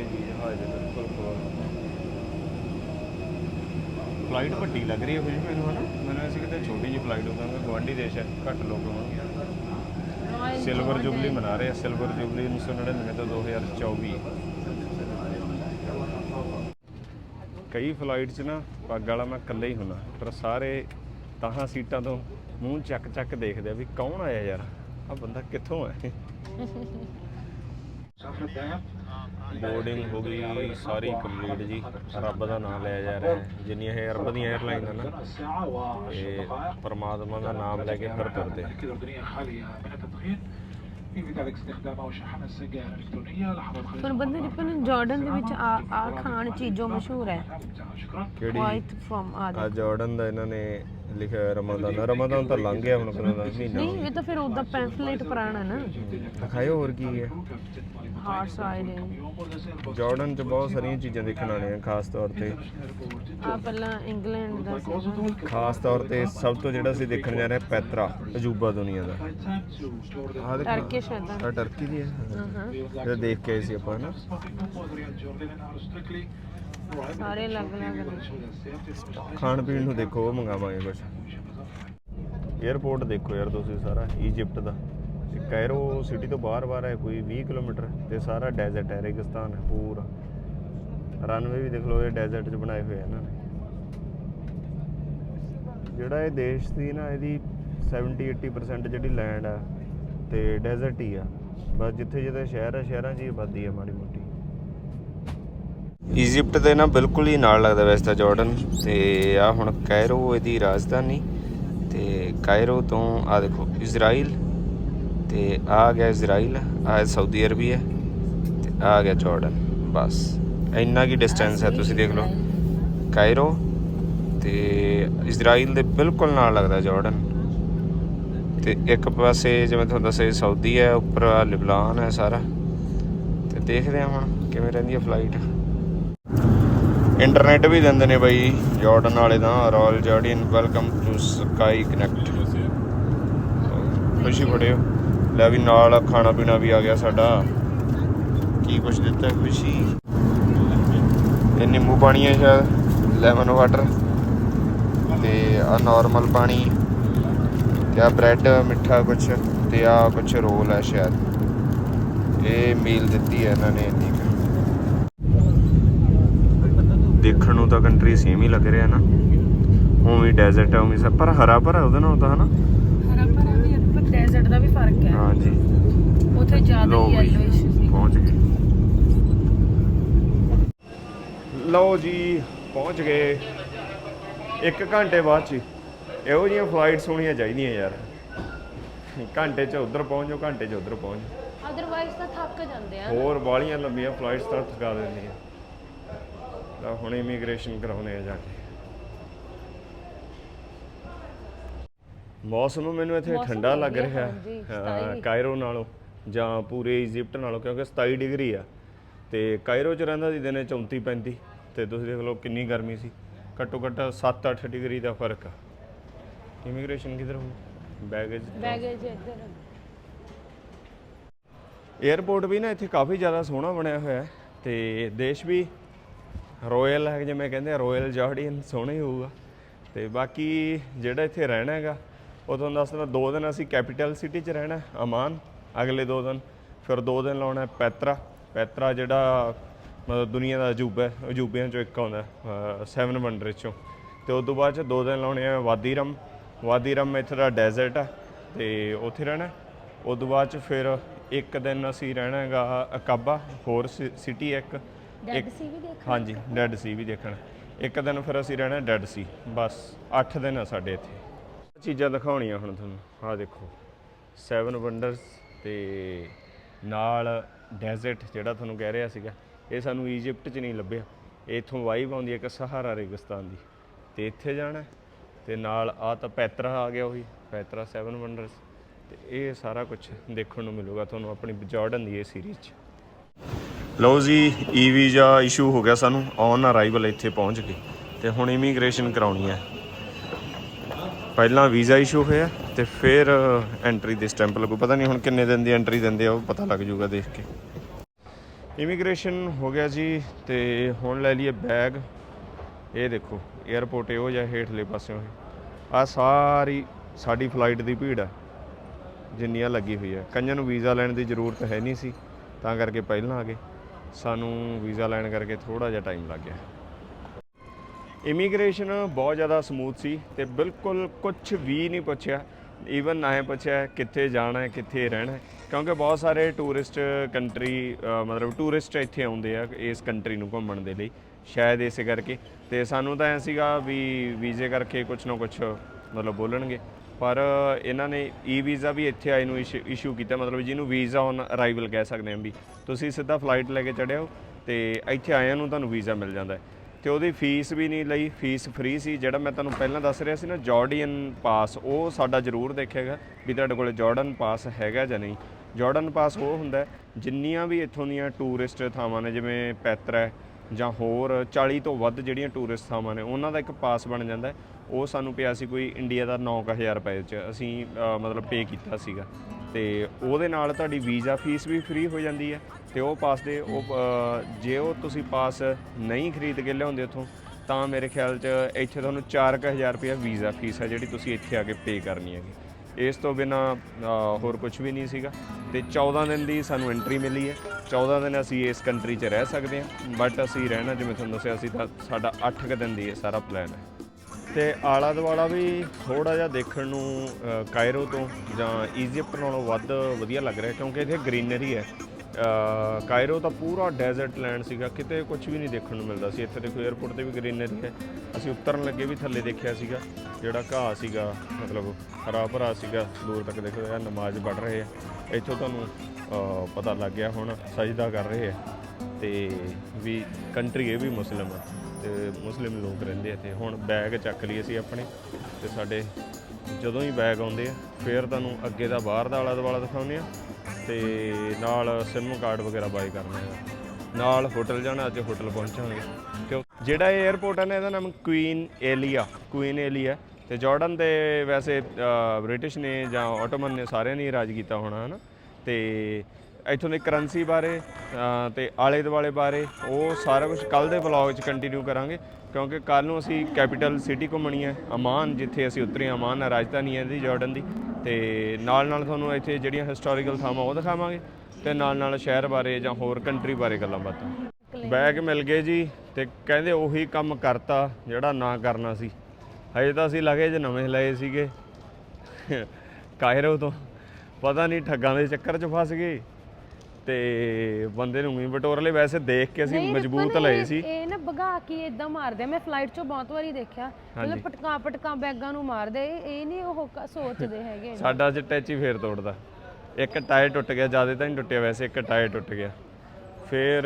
ਜੀ ਜਹਾਜ਼ ਦੇ ਬਿਲਕੁਲ ਕੋਲ ਫਲਾਈਟ ਵੱਡੀ ਲੱਗ ਰਹੀ ਹੈ ਕੁਝ ਮੈਨੂੰ ਹਨਾ? ਮੈਨੂੰ ਐਸੀ ਕਿਤੇ ਛੋਟੀ ਜਿਹੀ ਫਲਾਈਟ ਹੋਊਗਾ ਗਵਾਂਢੀ ਦੇਸ਼ ਹੈ ਘੱਟ ਲੋਕ ਹੋਣਗੇ। ਸਿਲਵਰ ਜੁਬਲੀ ਮਨਾ ਰਹੇ ਆ ਸਿਲਵਰ ਜੁਬਲੀ 1999 ਤੋਂ 2024 ਕਈ ਫਲਾਈਟ 'ਚ ਨਾ ਪੱਗ ਵਾਲਾ ਮੈਂ ਇਕੱਲਾ ਹੀ ਹੁੰਦਾ ਪਰ ਸਾਰੇ ਤਾਹਾਂ ਸੀਟਾਂ ਤੋਂ ਮੂੰਹ ਚੱਕ ਚੱਕ ਦੇਖਦੇ ਆ ਵੀ ਕੌਣ ਆਇਆ ਯਾਰ? ਆ ਬੰਦਾ ਕਿੱਥੋਂ ਹੈ? [laughs] ਬੋਰਡਿੰਗ ਹੋ ਗਈ ਸਾਰੀ ਕੰਪਲੀਟ ਜੀ। ਰੱਬ ਦਾ ਨਾਮ ਲਿਆ ਜਾ ਰਿਹਾ ਜਿੰਨੀਆਂ ਇਹ ਅਰਬ ਦੀਆਂ 에ਅਰਲਾਈਨਾਂ ਨਾ ਇਹ ਪਰਮਾਤਮਾ ਦਾ ਨਾਮ ਲੈ ਕੇ ਫਿਰ ਕਰਦੇ ਹੁਣ ਬੰਦੇ ਰਿਪਨ ਜਾਰਡਨ ਦੇ ਵਿੱਚ ਆ ਖਾਣ ਚੀਜ਼ੋਂ ਮਸ਼ਹੂਰ ਹੈ। ਕਿਹੜੀ? ਵਾਈਟ ਫਰਮ ਆ ਜਾਰਡਨ ਦਾ ਇਹਨਾਂ ਨੇ ਲਿਖਿਆ ਰਮਦਾਨ ਰਮਦਾਨ ਤਾਂ ਲੰਘ ਗਿਆ ਹੁਣ ਆਪਣਾ ਮਹੀਨਾ ਨਹੀਂ ਇਹ ਤਾਂ ਫਿਰ ਉਹਦਾ ਪੈਂਫਲੇਟ ਪੁਰਾਣਾ ਨਾ। ਖਾਇਓ ਹੋਰ ਕੀ ਹੈ। ਹਾਰਸ ਆਏ ਨੇ ਜਾਰਡਨ 'ਚ ਬਹੁਤ ਸਾਰੀਆਂ ਚੀਜ਼ਾਂ ਦੇਖਣ ਵਾਲੀਆਂ ਖਾਸ ਤੌਰ ਤੇ। ਆ ਪਹਿਲਾਂ ਇੰਗਲੈਂਡ ਦਾ ਸੀ ਖਾਸ ਤੌਰ ਤੇ ਸਭ ਤੋਂ ਜਿਹੜਾ ਅਸੀਂ ਦੇਖਣ ਜਾ ਰਹੇ ਹਾਂ ਪੈਤਰਾ ਅਜੂਬਾ ਦੁਨੀਆ ਦਾ। ਆਹ ਦੇਖੋ ਟਰਕੀ ਦੀ ਹੈ। ਹਾਂ ਹਾਂ ਇਹ ਦੇਖ ਕੇ ਆਏ ਸੀ ਆਪਾਂ ਨਾ ਸਾਰੇ ਅਲੱਗ ਅਲੱਗ ਖਾਣ ਪੀਣ ਨੂੰ ਦੇਖੋ ਉਹ ਮੰਗਾਵਾਂਗੇ ਕੁਝ 에어ਪੋਰਟ ਦੇਖੋ ਯਾਰ ਤੁਸੀਂ ਸਾਰਾ ਈਜਿਪਟ ਦਾ। ਤੇ ਕਾਇਰੋ ਸਿਟੀ ਤੋਂ ਬਾਹਰ-ਬਾਹਰ ਹੈ ਕੋਈ 20 ਕਿਲੋਮੀਟਰ ਤੇ ਸਾਰਾ ਡੈਜ਼ਰਟ ਹੈ, ਰੇਗਿਸਤਾਨ ਹੈ, ਪੂਰਾ। ਰਨਵੇ ਵੀ ਦੇਖ ਲਓ, ਇਹ ਡੈਜ਼ਰਟ 'ਚ ਬਣਾਏ ਹੋਏ ਆ ਇਹਨਾਂ ਨੇ। ਜਿਹੜਾ ਇਹ ਦੇਸ਼ ਸੀ ਨਾ, ਇਹਦੀ 70 80% ਜਿਹੜੀ ਲੈਂਡ ਆ ਤੇ ਡੈਜ਼ਰਟ ਹੀ ਆ। ਬਸ ਜਿੱਥੇ ਜਿੱਥੇ ਸ਼ਹਿਰ ਆ, ਸ਼ਹਿਰਾਂ 'ਚ ਹੀ ਆਬਾਦੀ ਆ ਮਾੜੀ ਮੋਟੀ। ਇਜਿਪਟ ਦੇ ਨਾ ਬਿਲਕੁਲ ਹੀ ਨਾਲ ਲੱਗਦਾ ਵੈਸੇ ਤਾਂ ਜਾਰਡਨ ਤੇ ਆ ਹੁਣ ਕੈਰੋ ਇਹਦੀ ਰਾਜਧਾਨੀ ਤੇ ਕਾਇਰੋ ਤੋਂ ਆ ਦੇਖੋ ਇਜ਼ਰਾਈਲ ਤੇ ਆ ਗਿਆ ਇਜ਼ਰਾਈਲ ਆ ਸਾਊਦੀ ਅਰਬੀਆ ਤੇ ਆ ਗਿਆ ਜਾਰਡਨ ਬਸ। ਇੰਨਾ ਕੀ ਡਿਸਟੈਂਸ ਹੈ ਤੁਸੀਂ ਦੇਖ ਲਓ। ਕਾਇਰੋ ਤੇ ਇਜ਼ਰਾਈਲ ਦੇ ਬਿਲਕੁਲ ਨਾਲ ਲੱਗਦਾ ਜਾਰਡਨ। ਤੇ ਇੱਕ ਪਾਸੇ ਜਿਵੇਂ ਤੁਹਾਨੂੰ ਦੱਸਿਆ ਸਾਊਦੀ ਹੈ ਉੱਪਰ ਆ ਲਿਬਨਾਨ ਹੈ ਸਾਰਾ। ਤੇ ਦੇਖਦੇ ਹਾਂ ਹੁਣ ਕਿਵੇਂ ਰਹਿੰਦੀ ਹੈ ਫਲਾਈਟ ਇੰਟਰਨੈਟ ਵੀ ਦਿੰਦੇ ਨੇ ਬਾਈ ਜਾਰਡਨ ਵਾਲੇ ਦਾ Royal Jordanian welcome to Sky Connect ਖੁਸ਼ੀ ਬੜਿਓ ਲੈ ਵੀ ਨਾਲ ਖਾਣਾ ਪੀਣਾ ਵੀ ਆ ਗਿਆ ਸਾਡਾ। ਕੀ ਕੁਛ ਦਿੱਤਾ ਖੁਸ਼ੀ ਇਹ ਨਿੰਬੂ ਪਾਣੀ ਹੈ ਸ਼ਾਇਦ ਲੈਮਨ ਵਾਟਰ ਤੇ ਆ ਨਾਰਮਲ ਪਾਣੀ ਤੇ ਆ ਬ੍ਰੈਡ ਮਿੱਠਾ ਕੁਛ ਤੇ ਆ ਕੁਛ ਰੋਲ ਹੈ ਸ਼ਾਇਦ। ਇਹ ਮੀਲ ਦਿੱਤੀ ਹੈ ਇਹਨਾਂ ਨੇ ਇੰਨੀ ਦੇਖਣ ਨੂੰ ਤਾਂ ਕੰਟਰੀ ਸੇਮ ਹੀ ਲੱਗ ਰਿਹਾ ਨਾ। ਉਵੇਂ ਡੈਜ਼ਰਟ ਹੈ, ਉਵੇਂ ਸਭ, ਪਰ ਹਰਾ ਭਰਾ ਉਹਦੇ ਨਾਲ ਤਾਂ ਹਨਾ। ਡੈਜ਼ਰਟ ਦਾ ਵੀ ਫ਼ਰਕ ਹੈ। ਹਾਂਜੀ। ਉੱਥੇ ਜ਼ਿਆਦਾ ਹੀ ਬਈ ਸੀ। ਪਹੁੰਚ ਗਏ। ਲਓ ਜੀ ਪਹੁੰਚ ਗਏ। ਇੱਕ ਘੰਟੇ ਬਾਅਦ ਚ ਹੀ। ਇਹੋ ਜਿਹੀਆਂ ਫਲਾਈਟਸ ਹੋਣੀਆਂ ਚਾਹੀਦੀਆਂ ਯਾਰ। ਘੰਟੇ ਚ ਉਧਰ ਪਹੁੰਚੋ ਘੰਟੇ ਚ ਉਧਰ ਪਹੁੰਚ। ਜਾਓ। ਅਦਰਵਾਈਜ਼ ਤਾਂ ਥੱਕ ਜਾਂਦੇ ਆ। ਹੋਰ ਬਾਲੀਆਂ ਲੰਬੀਆਂ ਫਲਾਈਟਸ ਤਾਂ ਥਕਾ ਦਿੰਦੀਆਂ। ਤਾਂ ਹੁਣ ਇਮੀਗ੍ਰੇਸ਼ਨ ਕਰਾਉਣੇ ਆ ਜਾ ਕੇ। ਮੌਸਮ ਮੈਨੂੰ ਇੱਥੇ ਮੌਸਮ ਠੰਡਾ ਲੱਗ ਵਧੀਆ, ਰਿਹਾ। ਹਾਂਜੀ, ਹਾਂ, 27 ਕਾਇਰੋ ਨਾਲੋਂ ਜਾਂ ਪੂਰੇ ਇਜਿਪਟ ਨਾਲੋਂ ਕਿਉਂਕਿ 27 ਡਿਗਰੀ ਆ। ਤੇ ਕਾਇਰੋ ਚ ਰਹਿੰਦਾ ਸੀ ਦਿਨੇ 34 35 ਤੇ ਤੁਸੀਂ ਦੇਖ ਲਓ ਕਿੰਨੀ ਗਰਮੀ ਸੀ। ਘੱਟੋ ਘੱਟ 7-8 ਡਿਗਰੀ ਦਾ ਫ਼ਰਕ ਆ। ਇਮੀਗ੍ਰੇਸ਼ਨ ਕਿਧਰ ਹੋ ਬੈਗੇਜ ਬੈਗੇਜ ਇੱਧਰ। 에ਅਰਪੋਰਟ ਵੀ ਨਾ ਇੱਥੇ ਕਾਫੀ ਜ਼ਿਆਦਾ ਸੋਹਣਾ ਬਣਿਆ ਹੋਇਆ ਹੈ ਤੇ ਦੇਸ਼ ਵੀ ਰਾਇਲ ਹੈ ਜਿਵੇਂ ਕਹਿੰਦੇ ਆ ਰਾਇਲ ਜਾਰਡੀਅਨ ਸੋਹਣਾ ਹੀ ਹੋਊਗਾ। ਤੇ ਬਾਕੀ ਜਿਹੜਾ ਇੱਥੇ ਰਹਿਣਾ ਹੈਗਾ ਉਹ ਤੁਹਾਨੂੰ ਦੱਸਦਾ ਦੋ ਦਿਨ ਅਸੀਂ ਕੈਪੀਟਲ ਸਿਟੀ 'ਚ ਰਹਿਣਾ ਹੈ, ਅਮਾਨ। ਅਗਲੇ ਦੋ ਦਿਨ ਫਿਰ ਦੋ ਦਿਨ ਲਾਉਣਾ ਹੈ ਪੈਤਰਾ। ਪੈਤਰਾ ਜਿਹੜਾ ਮਤਲਬ ਦੁਨੀਆ ਦਾ ਅਜੂਬਾ ਹੈ ਅਜੂਬਿਆਂ 'ਚੋਂ ਇੱਕ ਆਉਂਦਾ 7 ਵੰਡਰ 'ਚੋਂ। ਤੇ ਉਸ ਤੋਂ ਬਾਅਦ 'ਚ ਦੋ ਦਿਨ ਲਾਉਣੇ ਆ ਵਾਦੀ ਰਮ ਵਾਦੀ ਰਮ ਇੱਥੇ ਦਾ ਡੈਜ਼ਰਟ ਆ ਤੇ ਉੱਥੇ ਰਹਿਣਾ ਹੈ। ਉਸ ਤੋਂ ਬਾਅਦ 'ਚ ਫਿਰ ਇੱਕ ਦਿਨ ਅਸੀਂ ਰਹਿਣਾ ਹੈਗਾ ਅਕਾਬਾ ਹੋਰ ਸਿਟੀ ਇੱਕ। ਡੈਡ ਸੀ ਵੀ ਦੇਖ ਹਾਂਜੀ ਡੈਡ ਸੀ ਵੀ ਦੇਖਣਾ। ਇੱਕ ਦਿਨ ਫਿਰ ਅਸੀਂ ਰਹਿਣਾ ਡੈਡ ਸੀ ਬਸ। 8 ਦਿਨ ਆ ਸਾਡੇ ਇੱਥੇ। ਚੀਜ਼ਾਂ ਦਿਖਾਉਣੀਆਂ ਹੁਣ ਤੁਹਾਨੂੰ। ਆਹ ਦੇਖੋ ਸੈਵਨ ਵੰਡਰਸ ਤੇ ਨਾਲ ਡੈਜ਼ਰਟ ਜਿਹੜਾ ਤੁਹਾਨੂੰ ਕਹਿ ਰਿਹਾ ਸੀਗਾ, ਇਹ ਸਾਨੂੰ ਈਜਿਪਟ 'ਚ ਨਹੀਂ ਲੱਭਿਆ। ਇੱਥੋਂ ਵਾਈਬ ਆਉਂਦੀ ਹੈ ਇੱਕ ਸਹਾਰਾ ਰੇਗਿਸਤਾਨ ਦੀ। ਤੇ ਇੱਥੇ ਜਾਣਾ ਤੇ ਨਾਲ ਆ ਤਾਂ ਪੈਤਰਾ ਆ ਗਿਆ ਉਹੀ ਪੈਤਰਾ ਸੈਵਨ ਵੰਡਰਸ ਤੇ ਇਹ ਸਾਰਾ ਕੁਝ ਦੇਖਣ ਨੂੰ ਮਿਲੂਗਾ ਤੁਹਾਨੂੰ ਆਪਣੀ ਜਾਰਡਨ ਦੀ ਇਹ ਸੀਰੀਜ਼ 'ਚ। ਲਓ ਜੀ ਈ ਵੀਜ਼ਾ ਇਸ਼ੂ ਹੋ ਗਿਆ ਸਾਨੂੰ ਔਨ ਅਰਾਈਵਲ ਇੱਥੇ ਪਹੁੰਚ ਗਏ। ਤੇ ਹੁਣ ਇਮੀਗ੍ਰੇਸ਼ਨ ਕਰਾਉਣੀ ਹੈ। ਪਹਿਲਾਂ ਵੀਜ਼ਾ ਇਸ਼ੂ ਹੋਇਆ ਤੇ ਫਿਰ ਐਂਟਰੀ ਦੇ ਸਟੈਂਪ ਲੱਗੂ। ਪਤਾ ਨਹੀਂ ਹੁਣ ਕਿੰਨੇ ਦਿਨ ਦੀ ਐਂਟਰੀ ਦਿੰਦੇ ਆ, ਉਹ ਪਤਾ ਲੱਗ ਜਾਊਗਾ ਦੇਖ ਕੇ। ਇਮੀਗ੍ਰੇਸ਼ਨ ਹੋ ਗਿਆ ਜੀ ਤੇ ਹੁਣ ਲੈ ਲਈਏ ਬੈਗ ਇਹ ਦੇਖੋ 에ਅਰਪੋਰਟ ਇਹੋ ਜਿਹਾ ਹੇਠਲੇ ਪਾਸਿਓਂ ਆ ਸਾਰੀ, ਸਾਡੀ ਫਲਾਈਟ ਦੀ ਭੀੜ ਆ, ਜਿੰਨੀਆਂ ਲੱਗੀ ਹੋਈ ਹੈ ਕਈਆਂ ਨੂੰ ਵੀਜ਼ਾ ਲੈਣ ਦੀ ਜ਼ਰੂਰਤ ਹੈ ਨਹੀਂ ਸੀ, ਤਾਂ ਕਰਕੇ ਪਹਿਲਾਂ ਆ ਗਏ। ਸਾਨੂੰ ਵੀਜ਼ਾ ਲੈਣ ਕਰਕੇ ਥੋੜਾ ਜਿਹਾ ਟਾਈਮ ਲੱਗ ਗਿਆ। ਇਮੀਗ੍ਰੇਸ਼ਨ ਬਹੁਤ ਜ਼ਿਆਦਾ ਸਮੂਥ ਸੀ ਤੇ ਬਿਲਕੁਲ ਕੁਝ ਵੀ ਨਹੀਂ ਪੁੱਛਿਆ। ਈਵਨ ਨਾ ਇਹ ਪੁੱਛਿਆ ਕਿੱਥੇ ਜਾਣਾ ਹੈ, ਕਿੱਥੇ ਰਹਿਣਾ ਹੈ। ਕਿਉਂਕਿ ਬਹੁਤ ਸਾਰੇ ਟੂਰਿਸਟ ਕੰਟਰੀ ਮਤਲਬ ਟੂਰਿਸਟ ਇੱਥੇ ਆਉਂਦੇ ਆ ਇਸ ਕੰਟਰੀ ਨੂੰ ਘੁੰਮਣ ਦੇ ਲਈ, ਸ਼ਾਇਦ ਇਸੇ ਕਰਕੇ। ਤੇ ਸਾਨੂੰ ਤਾਂ ਐ ਸੀਗਾ ਵੀ ਵੀਜ਼ੇ ਕਰਕੇ ਕੁਝ ਨਾ ਕੁਝ ਮਤਲਬ ਬੋਲਣਗੇ। ਪਰ ਇਹਨਾਂ ਨੇ ਈ ਵੀਜ਼ਾ ਵੀ ਇੱਥੇ ਆਏ ਨੂੰ ਇਸ਼ੂ ਕੀਤਾ, ਮਤਲਬ ਜਿਹਨੂੰ ਵੀਜ਼ਾ ਔਨ ਅਰਾਈਵਲ ਕਹਿ ਸਕਦੇ ਹਾਂ ਵੀ। ਤੁਸੀਂ ਸਿੱਧਾ ਫਲਾਈਟ ਲੈ ਕੇ ਚੜਿਓ ਤੇ ਇੱਥੇ ਆਇਆਂ ਨੂੰ ਤੁਹਾਨੂੰ ਵੀਜ਼ਾ ਮਿਲ ਜਾਂਦਾ ਹੈ। ਤੇ ਉਹਦੀ ਫੀਸ ਵੀ ਨਹੀਂ ਲਈ, ਫੀਸ ਫ੍ਰੀ ਸੀ। ਜਿਹੜਾ ਮੈਂ ਤੁਹਾਨੂੰ ਪਹਿਲਾਂ ਦੱਸ ਰਿਹਾ ਸੀ ਨਾ ਜਾਰਡੀਅਨ ਪਾਸ ਉਹ ਸਾਡਾ ਜ਼ਰੂਰ ਦੇਖੇਗਾ ਵੀ ਤੁਹਾਡੇ ਕੋਲ ਜਾਰਡਨ ਪਾਸ ਹੈਗਾ ਜਾਂ ਨਹੀਂ। ਜਾਰਡਨ ਪਾਸ ਉਹ ਹੁੰਦਾ ਜਿੰਨੀਆਂ ਵੀ ਇੱਥੋਂ ਦੀਆਂ ਟੂਰਿਸਟ ਥਾਵਾਂ ਨੇ, ਜਿਵੇਂ ਪੈਤਰਾ ਜਾਂ ਹੋਰ 40 ਤੋਂ ਵੱਧ ਜਿਹੜੀਆਂ ਟੂਰਿਸਟ ਥਾਵਾਂ ਨੇ, ਉਹਨਾਂ ਦਾ ਇੱਕ ਪਾਸ ਬਣ ਜਾਂਦਾ ਉਹ ਸਾਨੂੰ ਪਿਆ ਸੀ ਕੋਈ ਇੰਡੀਆ ਦਾ 9000 ਰੁਪਏ ਚ। ਅਸੀਂ ਮਤਲਬ ਪੇ ਕੀਤਾ ਸੀਗਾ। ਤੇ ਉਹਦੇ ਨਾਲ ਤੁਹਾਡੀ ਵੀਜ਼ਾ ਫੀਸ ਵੀ ਫ੍ਰੀ ਹੋ ਜਾਂਦੀ ਹੈ। ਤੇ ਉਹ ਪਾਸ ਦੇ ਉਹ ਅ, ਜੇ ਉਹ ਤੁਸੀਂ ਪਾਸ ਨਹੀਂ ਖਰੀਦ ਕੇ ਲਿਆਉਂਦੇ ਉੱਥੋਂ ਤਾਂ ਮੇਰੇ ਖਿਆਲ 'ਚ ਇੱਥੇ ਤੁਹਾਨੂੰ 4000 ਰੁਪਏ ਵੀਜ਼ਾ ਫੀਸ ਹੈ ਜਿਹੜੀ ਤੁਸੀਂ ਇੱਥੇ ਆ ਕੇ ਪੇ ਕਰਨੀ ਹੈਗੀ। ਇਸ ਤੋਂ ਬਿਨਾ ਹੋਰ ਕੁਝ ਵੀ ਨਹੀਂ ਸੀਗਾ। ਤੇ 14 ਦਿਨ ਦੀ ਸਾਨੂੰ ਐਂਟਰੀ ਮਿਲੀ ਹੈ। 14 ਦਿਨ ਅਸੀਂ ਇਸ ਕੰਟਰੀ 'ਚ ਰਹਿ ਸਕਦੇ ਹਾਂ। ਬਟ ਅਸੀਂ ਰਹਿਣਾ ਜਿਵੇਂ ਤੁਹਾਨੂੰ ਦੱਸਿਆ ਅਸੀਂ ਤਾਂ ਸਾਡਾ 8 ਕੁ ਦਿਨ ਦੀ ਇਹ ਸਾਰਾ ਪਲਾਨ ਹੈ। ਤੇ ਆਲਾ ਦੁਆਲਾ ਵੀ ਥੋੜਾ ਜਿਹਾ ਦੇਖਣ ਨੂੰ ਅ, ਕਾਇਰੋ ਤੋਂ ਜਾਂ ਈਜਿਪਟ ਨਾਲੋਂ ਵੱਧ ਵਧੀਆ ਲੱਗ ਰਿਹਾ ਕਿਉਂਕਿ ਇੱਥੇ ਗ੍ਰੀਨਰੀ ਹੈ। ਕਾਇਰੋ ਤਾਂ ਪੂਰਾ ਡੈਜ਼ਰਟ ਲੈਂਡ ਸੀਗਾ, ਕਿਤੇ ਕੁਝ ਵੀ ਨਹੀਂ ਦੇਖਣ ਨੂੰ ਮਿਲਦਾ ਸੀ। ਇੱਥੇ ਦੇਖੋ 에어ਪੋਰਟ ਤੇ ਵੀ ਗ੍ਰੀਨਰੀ ਹੈ। ਅਸੀਂ ਉਤਰਨ ਲੱਗੇ ਵੀ ਥੱਲੇ ਦੇਖਿਆ ਸੀਗਾ, ਜਿਹੜਾ ਘਾਹ ਸੀਗਾ, ਮਤਲਬ ਹਰਾ ਭਰਾ ਸੀਗਾ, ਦੂਰ ਤੱਕ ਦੇਖੋ ਇਹ ਨਮਾਜ਼ ਪੜ੍ਹ ਰਹੇ ਆ। ਇੱਥੋਂ ਤੁਹਾਨੂੰ ਪਤਾ ਲੱਗ ਗਿਆ ਹੁਣ ਸਜਦਾ ਕਰ ਰਹੇ ਆ। ਤੇ ਵੀ ਕੰਟਰੀ ਇਹ ਵੀ ਮੁਸਲਿਮ ਆ। ਤੇ ਮੁਸਲਿਮ ਲੋਕ ਰਹਿੰਦੇ ਆ ਤੇ ਹੁਣ ਬੈਗ ਚੱਕ ਲਈ ਅਸੀਂ ਆਪਣੇ, ਤੇ ਸਾਡੇ ਜਦੋਂ ਹੀ ਬੈਗ ਆਉਂਦੇ ਆ, ਫਿਰ ਤੁਹਾਨੂੰ ਅੱਗੇ ਦਾ ਬਾਹਰ ਦਾ ਆਲਾ ਦੁਆਲਾ ਦਿਖਾਉਂਦੇ ਆ ਤੇ ਨਾਲ ਸਿਮ ਕਾਰਡ ਵਗੈਰਾ ਬਾਈ ਕਰਨਾ ਹੈ ਨਾਲ ਹੋਟਲ ਜਾਣਾ, ਅੱਜ ਹੋਟਲ ਪਹੁੰਚਾਂਗੇ। ਕਿਉਂ? ਜਿਹੜਾ ਇਹ 에ਅਰਪੋਰਟ ਹੈ ਨਾ, ਇਹਦਾ ਨਾਮ ਕੁਈਨ ਏਲੀਆ ਕੁਈਨ ਏਲੀਆ ਤੇ ਜਾਰਡਨ ਦੇ ਵੈਸੇ ਬ੍ਰਿਟਿਸ਼ ਨੇ ਜਾਂ ਆਟੋਮਨ ਨੇ ਸਾਰਿਆਂ ਨੇ ਰਾਜ ਕੀਤਾ ਹੋਣਾ, ਹਨਾ? ਤੇ ਇੱਥੋਂ ਦੀ ਕਰੰਸੀ ਬਾਰੇ ਅ, ਤੇ ਆਲੇ ਦੁਆਲੇ ਬਾਰੇ ਉਹ ਸਾਰਾ ਕੁਝ ਕੱਲ ਦੇ ਵਲੌਗ 'ਚ ਕੰਟੀਨਿਊ ਕਰਾਂਗੇ ਕਿਉਂਕਿ ਕੱਲ ਨੂੰ ਅਸੀਂ ਕੈਪੀਟਲ ਸਿਟੀ ਘੁੰਮਣੀ ਹੈ ਅਮਾਨ ਜਿੱਥੇ ਅਸੀਂ ਉਤਰੇ ਅਮਾਨ ਹੈ ਰਾਜਧਾਨੀ ਹੈ ਇਹਦੀ ਜਾਰਡਨ ਦੀ। ਤੇ ਨਾਲ ਨਾਲ ਤੁਹਾਨੂੰ ਇੱਥੇ ਜਿਹੜੀਆਂ ਹਿਸਟੋਰੀਕਲ ਥਾਵਾਂ ਉਹ ਦਿਖਾਵਾਂਗੇ ਤੇ ਨਾਲ ਨਾਲ ਸ਼ਹਿਰ ਬਾਰੇ ਜਾਂ ਹੋਰ ਕੰਟਰੀ ਬਾਰੇ ਗੱਲਾਂ ਬਾਤਾਂ। ਬੈਗ ਮਿਲ ਗਏ ਜੀ ਤੇ ਕਹਿੰਦੇ ਉਹੀ ਕੰਮ ਕਰਤਾ ਜਿਹੜਾ ਨਾ ਕਰਨਾ ਸੀ। ਹਜੇ ਤਾਂ ਅਸੀਂ ਲਗੇਜ ਨਵੇਂ ਲਏ ਸੀਗੇ। [laughs] ਕਾਇਰੋ ਤੋਂ ਪਤਾ ਨਹੀਂ ਠੱਗਾਂ ਦੇ ਚੱਕਰ 'ਚ ਫਸ ਗਏ। ਤੇ ਬੰਦੇ ਨੂੰ ਵੀ ਬਟੋਰ ਲਏ ਵੈਸੇ ਦੇਖ ਕੇ ਅਸੀਂ ਨਹੀਂ, ਮਜ਼ਬੂਤ ਰਿਪਨ, ਲਏ ਇਹ- ਸੀ। ਇਹ ਨਾ ਭਗਾ ਕੇ ਇਦਾਂ ਮਾਰਦੇ ਆ। ਮੈਂ ਫਲਾਈਟ 'ਚੋਂ ਬਹੁਤ ਵਾਰੀ ਦੇਖਿਆ ਮਤਲਬ ਪਟਕਾਂ ਪਟਕਾਂ ਬੈਗਾਂ ਨੂੰ ਮਾਰਦੇ ਇਹ ਇਹ ਨਹੀਂ ਉਹ ਕ- ਸੋਚਦੇ ਹੈਗੇ ਸਾਡਾ ਅੱਜ ਟੈਚੀ ਫੇਰ ਤੋੜਦਾ। ਇੱਕ ਟਾਇਰ ਟੁੱਟ ਗਿਆ ਜ਼ਿਆਦਾ ਤਾਂ ਨਹੀਂ ਟੁੱਟਿਆ ਵੈਸੇ ਇੱਕ ਟਾਇਰ ਟੁੱਟ ਗਿਆ। ਫਿਰ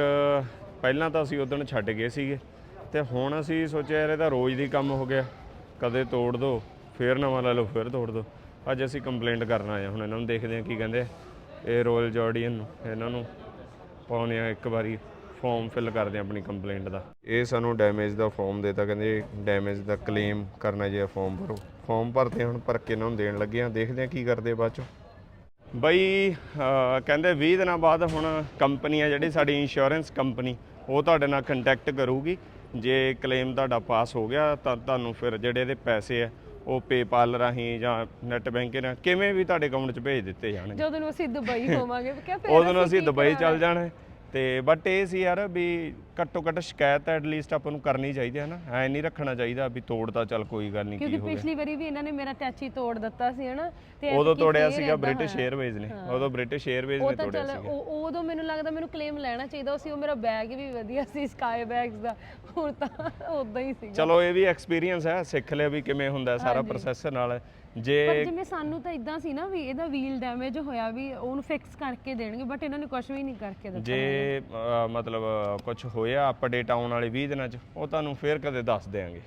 ਪਹਿਲਾਂ ਤਾਂ ਅਸੀਂ ਉਦੋਂ ਛੱਡ ਗਏ ਸੀਗੇ। ਤੇ ਹੁਣ ਅਸੀਂ ਸੋਚਿਆ ਯਾਰ ਇਹ ਤਾਂ ਰੋਜ਼ ਦੀ ਕੰਮ ਹੋ ਗਿਆ। ਕਦੇ ਤੋੜ ਦੋ ਫੇਰ ਨਵਾਂ ਲੈ ਲਓ ਫਿਰ ਤੋੜ ਦੋ। ਅੱਜ ਅਸੀਂ ਕੰਪਲੇਂਟ ਕਰਨ ਆਏ ਹਾਂ ਹੁਣ ਇਹਨਾਂ ਨੂੰ ਦੇਖਦੇ ਹਾਂ ਕੀ ਕਹਿੰਦੇ ਆ। ਇਹ ਰੋਇਲ ਜਾਰਡੀਅਨ ਨੂੰ ਇਹਨਾਂ ਨੂੰ ਪਾਉਣੇ ਆ ਇੱਕ ਵਾਰੀ ਫਾਰਮ ਫਿਲ ਕਰਦੇ ਆ ਆਪਣੀ ਕੰਪਲੇਂਟ ਦਾ। ਇਹ ਸਾਨੂੰ ਡੈਮੇਜ ਦਾ ਫਾਰਮ ਦੇਤਾ ਕਹਿੰਦੇ ਡੈਮੇਜ ਦਾ ਕਲੇਮ ਕਰਨਾ ਜੇ ਫਾਰਮ ਭਰੋ। ਫਾਰਮ ਭਰਤੇ ਹੁਣ ਭਰ ਕੇ ਇਹਨਾਂ ਨੂੰ ਦੇਣ ਲੱਗੇ ਆ ਦੇਖਦੇ ਆ ਕੀ ਕਰਦੇ ਬਾਅਦ ਚੋਂ। ਬਈ ਕਹਿੰਦੇ 20 ਦਿਨਾਂ ਬਾਅਦ ਹੁਣ ਕੰਪਨੀ ਆ ਜਿਹੜੀ ਸਾਡੀ ਇੰਸ਼ੋਰੈਂਸ ਕੰਪਨੀ ਉਹ ਤੁਹਾਡੇ ਨਾਲ ਕੰਟੈਕਟ ਕਰੂਗੀ। ਜੇ ਕਲੇਮ ਤੁਹਾਡਾ ਪਾਸ ਹੋ ਗਿਆ ਤਾਂ ਤੁਹਾਨੂੰ ਫਿਰ ਜਿਹੜੇ ਇਹਦੇ ਪੈਸੇ ਆ ਉਹ ਪੇਪਾਲ ਰਾਹੀਂ ਜਾਂ ਨੈਟ ਬੈਂਕਿੰਗ ਨਾਲ ਕਿਵੇਂ ਵੀ ਤੁਹਾਡੇ ਅਕਾਊਂਟ 'ਚ ਭੇਜ ਦਿੱਤੇ ਜਾਣਗੇ ਜਦੋਂ ਨੂੰ ਅਸੀਂ ਦੁਬਈ ਹੋਵਾਂਗੇ ਕਿਹਾ ਫਿਰ ਉਦੋਂ ਨੂੰ ਅਸੀਂ ਦੁਬਈ? ਚੱਲ ਜਾਣਾ ਹੈ। ਤੇ ਬਟ ਇਹ ਸੀ ਯਾਰ ਵੀ ਘੱਟੋ ਘੱਟ ਸ਼ਿਕਾਇਤ ਐਟਲੀਸਟ ਆਪਾਂ ਨੂੰ ਕਰਨੀ ਚਾਹੀਦੀ ਹੈ ਨਾ ਐ ਨਹੀਂ ਰੱਖਣਾ ਚਾਹੀਦਾ ਵੀ ਤੋੜਦਾ ਚੱਲ ਕੋਈ ਗੱਲ ਨਹੀਂ ਕੀ ਕਿਉਂਕਿ ਹੋ ਗਿਆ। ਪਿਛਲੀ ਵਾਰੀ ਵੀ ਇਹਨਾਂ ਨੇ ਮੇਰਾ ਟੈਚੀ ਤੋੜ ਦਿੱਤਾ ਸੀ ਹਨਾ ਤੇ ਉਦੋਂ ਐਤਕੀ ਤੋੜਿਆ ਫੇਰ ਸੀਗਾ ਏਦਾਂ ਬ੍ਰਿਟਿਸ਼ ਹੋਇਆ। 에ਅਰਵੇਜ਼ ਨੇ ਉਦੋਂ ਬ੍ਰਿਟਿਸ਼ 에ਅਰਵੇਜ਼ ਉਹ ਨੇ ਤਾਂ ਤੋੜਿਆ ਚੱਲ ਸੀਗਾ। ਉਹ ਉਦੋਂ ਮੈਨੂੰ ਲੱਗਦਾ ਮੈਨੂੰ ਕਲੇਮ ਲੈਣਾ ਚਾਹੀਦਾ ਸੀ ਉਹ ਮੇਰਾ ਬੈਗ ਵੀ ਵਧੀਆ ਸੀ ਸਕਾਈ ਬੈਗਸ ਦਾ। ਹੁਣ ਤਾਂ ਉਦਾਂ ਹੀ ਸੀਗਾ। ਚਲੋ ਇਹ ਵੀ ਐਕਸਪੀਰੀਅੰਸ ਹੈ ਸਿੱਖ ਲਿਆ ਵੀ ਕਿਵੇਂ ਹੁੰਦਾ ਸਾਰਾ ਪ੍ਰੋਸੈਸ ਨਾਲ। ਪਰ ਜੇ ਜਿਵੇਂ ਸਾਨੂੰ ਤਾਂ ਇਦਾਂ ਸੀ ਨਾ ਵੀ ਇਹਦਾ ਵੀਲ ਡੈਮੇਜ ਹੋਇਆ ਵੀ ਉਹਨੂੰ ਫਿਕਸ ਕਰਕੇ ਦੇਣਗੇ ਬਟ ਇਹਨਾਂ ਨੇ ਕੁਝ ਵੀ ਨਹੀਂ ਕਰਕੇ ਦਿੱਤਾ ਜੇ ਅ, ਮਤਲਬ ਕੁਝ ਹੋਇਆ ਅਪਡੇਟ ਆਉਣ ਵਾਲੇ 20 ਦਿਨਾਂ ਚ ਉਹ ਤੁਹਾਨੂੰ ਫੇਰ ਕਦੇ ਦੱਸ ਦੇਾਂਗੇ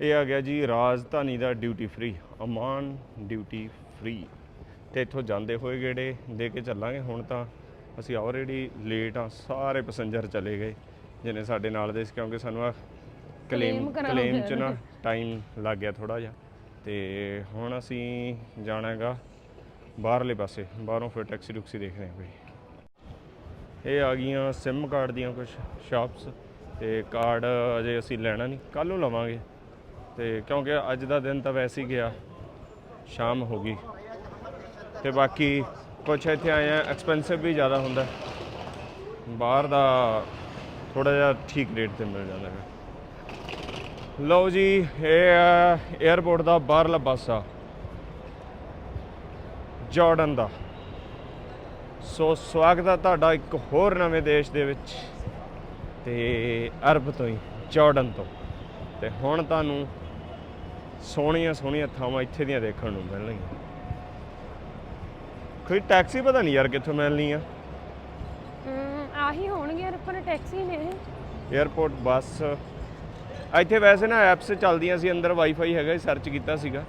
ਇਹ ਆ ਗਿਆ ਜੀ ਰਾਜਧਾਨੀ ਦਾ duty free Amman duty free ਤੇ ਇੱਥੋਂ ਜਾਂਦੇ ਹੋਏ ਗੇੜੇ ਦੇ ਕੇ ਚੱਲਾਂਗੇ। ਹੁਣ ਤਾਂ ਅਸੀਂ ਆਲਰੇਡੀ ਲੇਟ ਆ ਸਾਰੇ ਪੈਸੇਂਜਰ ਚਲੇ ਗਏ ਜਿਹਨੇ ਸਾਡੇ ਨਾਲ ਦੇ ਸੀ ਕਿਉਂਕਿ ਸਾਨੂੰ ਆ ਕਲੇਮ Claim ਕਰਾਉਣਾ ਕਲੇਮ ਚ ਨਾ ਟਾਈਮ ਲੱਗ ਗਿਆ ਥੋੜਾ ਜਿਹਾ। ਤੇ ਹੁਣ ਅਸੀਂ ਜਾਣਾ ਹੈਗਾ ਬਾਹਰਲੇ ਪਾਸੇ, ਬਾਹਰੋਂ ਫਿਰ ਟੈਕਸੀ ਟੁਕਸੀ ਦੇਖਦੇ ਹਾਂ ਕੋਈ ਇਹ ਆ ਗਈਆਂ ਸਿਮ ਕਾਰਡ ਦੀਆਂ ਕੁਝ ਸ਼ਾਪਸ ਤੇ ਕਾਰਡ ਅਜੇ ਅਸੀਂ ਲੈਣਾ ਨਹੀਂ ਕੱਲ ਨੂੰ ਲਵਾਂਗੇ। ਤੇ ਕਿਉਂਕਿ ਅੱਜ ਦਾ ਦਿਨ ਤਾਂ ਵੈਸੇ ਹੀ ਗਿਆ, ਸ਼ਾਮ ਹੋ ਗਈ। ਤੇ ਬਾਕੀ ਕੁਝ ਇੱਥੇ ਆਏ ਆ ਐਕਸਪੈਂਸਿਵ ਵੀ ਜ਼ਿਆਦਾ ਹੁੰਦਾ। ਬਾਹਰ ਦਾ ਥੋੜਾ ਜਿਹਾ ਠੀਕ ਰੇਟ ਤੇ ਮਿਲ ਜਾਂਦਾ ਹੈ ਲਓ ਜੀ ਇਹ ਆ ਦਾ ਬਾਹਰਲਾ ਬੱਸ ਆ ਜਾਰਡਨ ਦਾ। ਸੋ ਸਵਾਗਤ ਆ ਤੁਹਾਡਾ ਇੱਕ ਹੋਰ ਨਵੇਂ ਦੇਸ਼ ਦੇ ਵਿੱਚ ਤੇ ਅਰਬ ਤੋਂ ਹੀ ਜਾਰਡਨ ਤੋਂ। ਤੇ ਹੁਣ ਤੁਹਾਨੂੰ ਸੋਹਣੀਆਂ ਸੋਹਣੀਆਂ ਥਾਵਾਂ ਇੱਥੇ ਦੀਆਂ ਦੇਖਣ ਨੂੰ ਮਿਲਣਗੀਆਂ। ਕੋਈ ਟੈਕਸੀ ਪਤਾ ਨਹੀਂ ਯਾਰ ਕਿੱਥੋਂ ਮਿਲਣੀ ਆ? ਆਹੀ ਹੋਣਗੇ ਯਾਰ ਟੈਕਸੀ ਨੇ। 에어ਪੋਰਟ ਬੱਸ। ਇੱਥੇ ਵੈਸੇ ਨਾ ਐਪਸ ਚੱਲਦੀਆਂ ਸੀ, ਅੰਦਰ ਵਾਈਫਾਈ ਹੈਗਾ ਸਰਚ ਕੀਤਾ ਸੀਗਾ।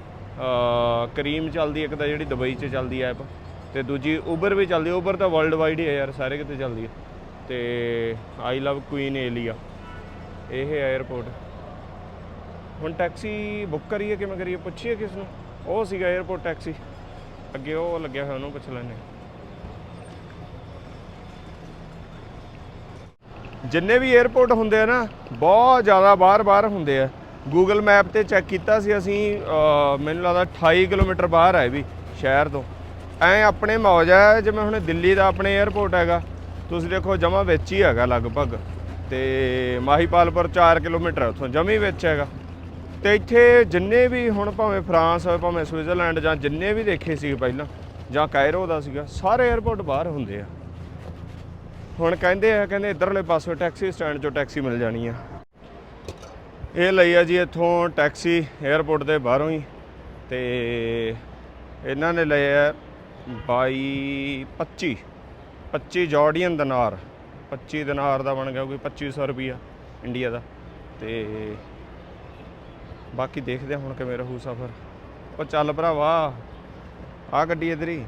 ਕਰੀਮ ਚੱਲਦੀ ਇੱਕ ਤਾਂ ਜਿਹੜੀ ਦੁਬਈ 'ਚ ਚੱਲਦੀ ਐਪ, ਤੇ ਦੂਜੀ ਉਬਰ ਵੀ ਚੱਲਦੀ ਉਬਰ ਤਾਂ ਵਰਲਡ ਵਾਈਡ ਹੀ ਹੈ ਯਾਰ, ਸਾਰੇ ਕਿਤੇ ਚੱਲਦੀ ਹੈ। ਤੇ ਆਈ ਲਵ ਕੁਈਨ ਏਲੀਆ ਇਹ ਹੈ 에어ਪੋਰਟ ਹੁਣ ਟੈਕਸੀ ਬੁੱਕ ਕਰੀਏ ਕਿਵੇਂ ਕਰੀਏ ਪੁੱਛੀਏ ਕਿਸ ਨੂੰ। ਉਹ ਸੀਗਾ 에어ਪੋਰਟ ਟੈਕਸੀ ਅੱਗੇ ਉਹ ਲੱਗਿਆ ਹੋਇਆ, ਉਹਨੂੰ ਪੁੱਛ ਲੈਣੇ ਜਿੰਨੇ ਵੀ 에어ਪੋਰਟ ਹੁੰਦੇ ਆ ਨਾ, ਬਹੁਤ ਜ਼ਿਆਦਾ ਬਾਹਰ-ਬਾਹਰ ਹੁੰਦੇ ਆ। ਗੂਗਲ ਮੈਪ ਤੇ ਚੈੱਕ ਕੀਤਾ ਸੀ ਅਸੀਂ ਮੈਨੂੰ ਲੱਗਦਾ 28 ਕਿਲੋਮੀਟਰ ਬਾਹਰ ਹੈ ਵੀ, ਸ਼ਹਿਰ ਤੋਂ। ਐ ਆਪਣੇ ਮੌਜ ਹੈ ਜਿਵੇਂ ਹੁਣ ਦਿੱਲੀ ਦਾ ਆਪਣੇ 에어ਪੋਰਟ ਹੈਗਾ, ਤੁਸੀਂ ਦੇਖੋ ਜਮਾ ਵਿੱਚ ਹੀ ਹੈਗਾ ਲਗਭਗ। ਤੇ ਮਾਹੀਪਾਲਪੁਰ 4 ਕਿਲੋਮੀਟਰ ਹੈ ਉੱਥੋਂ, ਜਮੀ ਵਿੱਚ ਹੈਗਾ। ਤੇ ਇੱਥੇ ਜਿੰਨੇ ਵੀ ਹੁਣ ਭਾਵੇਂ ਫਰਾਂਸ ਹੋਵੇ ਭਾਵੇਂ ਸਵਿਟਜ਼ਰਲੈਂਡ ਜਾਂ ਜਿੰਨੇ ਵੀ ਦੇਖੇ ਸੀ ਪਹਿਲਾਂ, ਜਾਂ ਕਾਇਰੋ ਦਾ ਸੀਗਾ, ਸਾਰੇ 에어ਪੋਰਟ ਬਾਹਰ ਹੁੰਦੇ ਆ। ਹੁਣ ਕਹਿੰਦੇ ਆ, ਕਹਿੰਦੇ ਇਧਰਲੇ ਪਾਸੇ ਟੈਕਸੀ ਸਟੈਂਡ 'ਚੋਂ ਟੈਕਸੀ ਮਿਲ ਜਾਣੀ ਆ। ਇਹ ਲਈ ਆ ਜੀ ਇੱਥੋਂ ਟੈਕਸੀ 에어ਪੋਰਟ ਦੇ ਬਾਹਰੋਂ ਹੀ। ਤੇ ਇਹਨਾਂ ਨੇ ਲਏ ਆ 22 25 25 ਜਾਰਡੀਅਨ ਦਿਨਾਰ। 25 ਦਿਨਾਰ ਦਾ ਬਣ ਗਿਆ ਕੋਈ 2500 ਰੁਪਿਆ ਇੰਡੀਆ ਦਾ। ਤੇ ਬਾਕੀ ਦੇਖਦੇ ਆ ਹੁਣ ਕਿਵੇਂ ਰਹੂ ਸਫ਼ਰ। ਉਹ ਚੱਲ ਭਰਾਵਾ ਆ ਗੱਡੀ ਇਧਰ ਹੀ।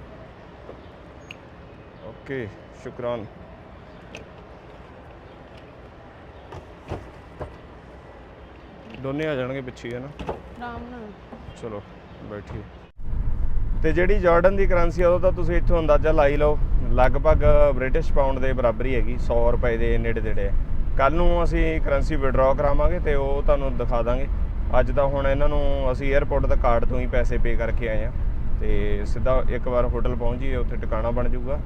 ਓਕੇ, ਸ਼ੁਕਰਾਨ। ਦੋਨੇ ਆ ਜਾਣਗੇ ਪਿੱਛੇ ਹੀ ਨਾ? ਆਰਾਮ ਨਾਲ। ਚਲੋ ਬੈਠੀਏ। ਤੇ ਜਿਹੜੀ ਜਾਰਡਨ ਦੀ ਕਰੰਸੀ ਆ ਉਹ ਤਾਂ ਤੁਸੀਂ ਇੱਥੋਂ ਅੰਦਾਜ਼ਾ ਲਾਈ ਲਓ। ਲਗਭਗ ਬ੍ਰਿਟਿਸ਼ ਪਾਉਂਡ ਦੇ ਬਰਾਬਰ ਹੈਗੀ 100 ਰੁਪਏ ਦੇ ਨੇੜੇ ਤੇੜੇ ਕੱਲ ਨੂੰ ਅਸੀਂ ਕਰੰਸੀ ਵਿਡਰਾਅ ਕਰਾਵਾਂਗੇ ਤੇ ਉਹ ਤੁਹਾਨੂੰ ਦਿਖਾ ਦਾਂਗੇ। ਅੱਜ ਤਾਂ ਹੁਣ ਇਹਨਾਂ ਨੂੰ ਅਸੀਂ 에ਅਰਪੋਰਟ ਦਾ ਕਾਰਡ ਤੋਂ ਹੀ ਪੈਸੇ ਪੇ ਕਰਕੇ ਆਏ ਆ ਤੇ ਸਿੱਧਾ ਇੱਕ ਵਾਰ ਹੋਟਲ ਪਹੁੰਚ ਜਾਈਏ ਉੱਥੇ ਟਿਕਾਣਾ ਬਣ ਜਾਊਗਾ।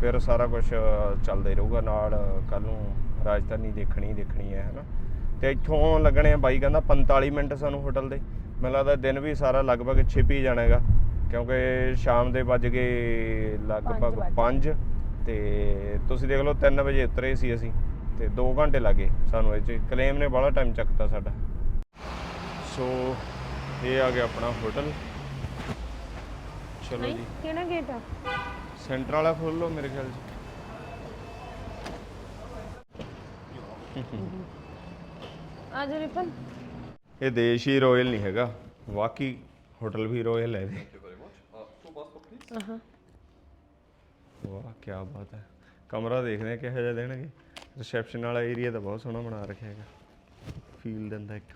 ਫਿਰ ਸਾਰਾ ਕੁਝ ਚੱਲਦਾ ਹੀ ਰਹੂਗਾ। ਨਾਲ ਕੱਲ ਨੂੰ ਰਾਜਧਾਨੀ ਦੇਖਣੀ ਦੇਖਣੀ ਹੈ ਹਨਾ ਤੇ ਇੱਥੋਂ ਲੱਗਣੇ ਆ ਬਾਈ ਕਹਿੰਦਾ 45 ਮਿੰਟ ਸਾਨੂੰ ਹੋਟਲ ਦੇ। ਮੈਨੂੰ ਲੱਗਦਾ ਦਿਨ ਵੀ ਸਾਰਾ ਲਗਭਗ ਛਿਪ ਹੀ ਜਾਣਾ ਹੈਗਾ ਕਿਉਂਕਿ ਸ਼ਾਮ ਦੇ ਵੱਜ ਗਏ ਲਗਭਗ 5 ਤੇ ਤੁਸੀਂ ਦੇਖ ਲਓ 3 ਵਜੇ ਉਤਰੇ ਸੀ ਅਸੀਂ ਤੇ 2 ਘੰਟੇ ਲੱਗੇ ਸਾਨੂੰ ਇਹ ਚ। ਕਲੇਮ ਨੇ ਬੜਾ ਟਾਈਮ ਚੱਕਤਾ ਸਾਡਾ। ਸੋ ਇਹ ਆ ਗਿਆ ਆਪਣਾ ਹੋਟਲ। ਚਲੋ ਜੀ। ਕਿਹੜਾ ਗੇਟ ਆ? ਸੈਂਟਰ ਵਾਲਾ ਖੋਲ ਲਓ ਮੇਰੇ ਖਿਆਲ 'ਚ। [laughs] ਆ ਜਾ ਰਿਪਨ। ਇਹ ਦੇਸ਼ ਹੀ ਰਾਇਲ ਨਹੀਂ ਹੈਗਾ। ਵਾਕਈ ਹੋਟਲ ਵੀ ਰਾਇਲ ਹੈ ਇਹਦੇ। ਆਹਾਂ ਵਾਹ ਕੀ ਬਾਤ ਹੈ। ਕਮਰਾ ਦੇਖਦੇ ਆ ਕਿਹੋ ਜਿਹਾ ਦੇਣਗੇ। ਰਿਸੈਪਸ਼ਨ ਵਾਲਾ ਏਰੀਆ ਤਾਂ ਬਹੁਤ ਸੋਹਣਾ ਬਣਾ ਰੱਖਿਆ ਹੈਗਾ। ਫੀਲ ਦਿੰਦਾ ਇੱਕ।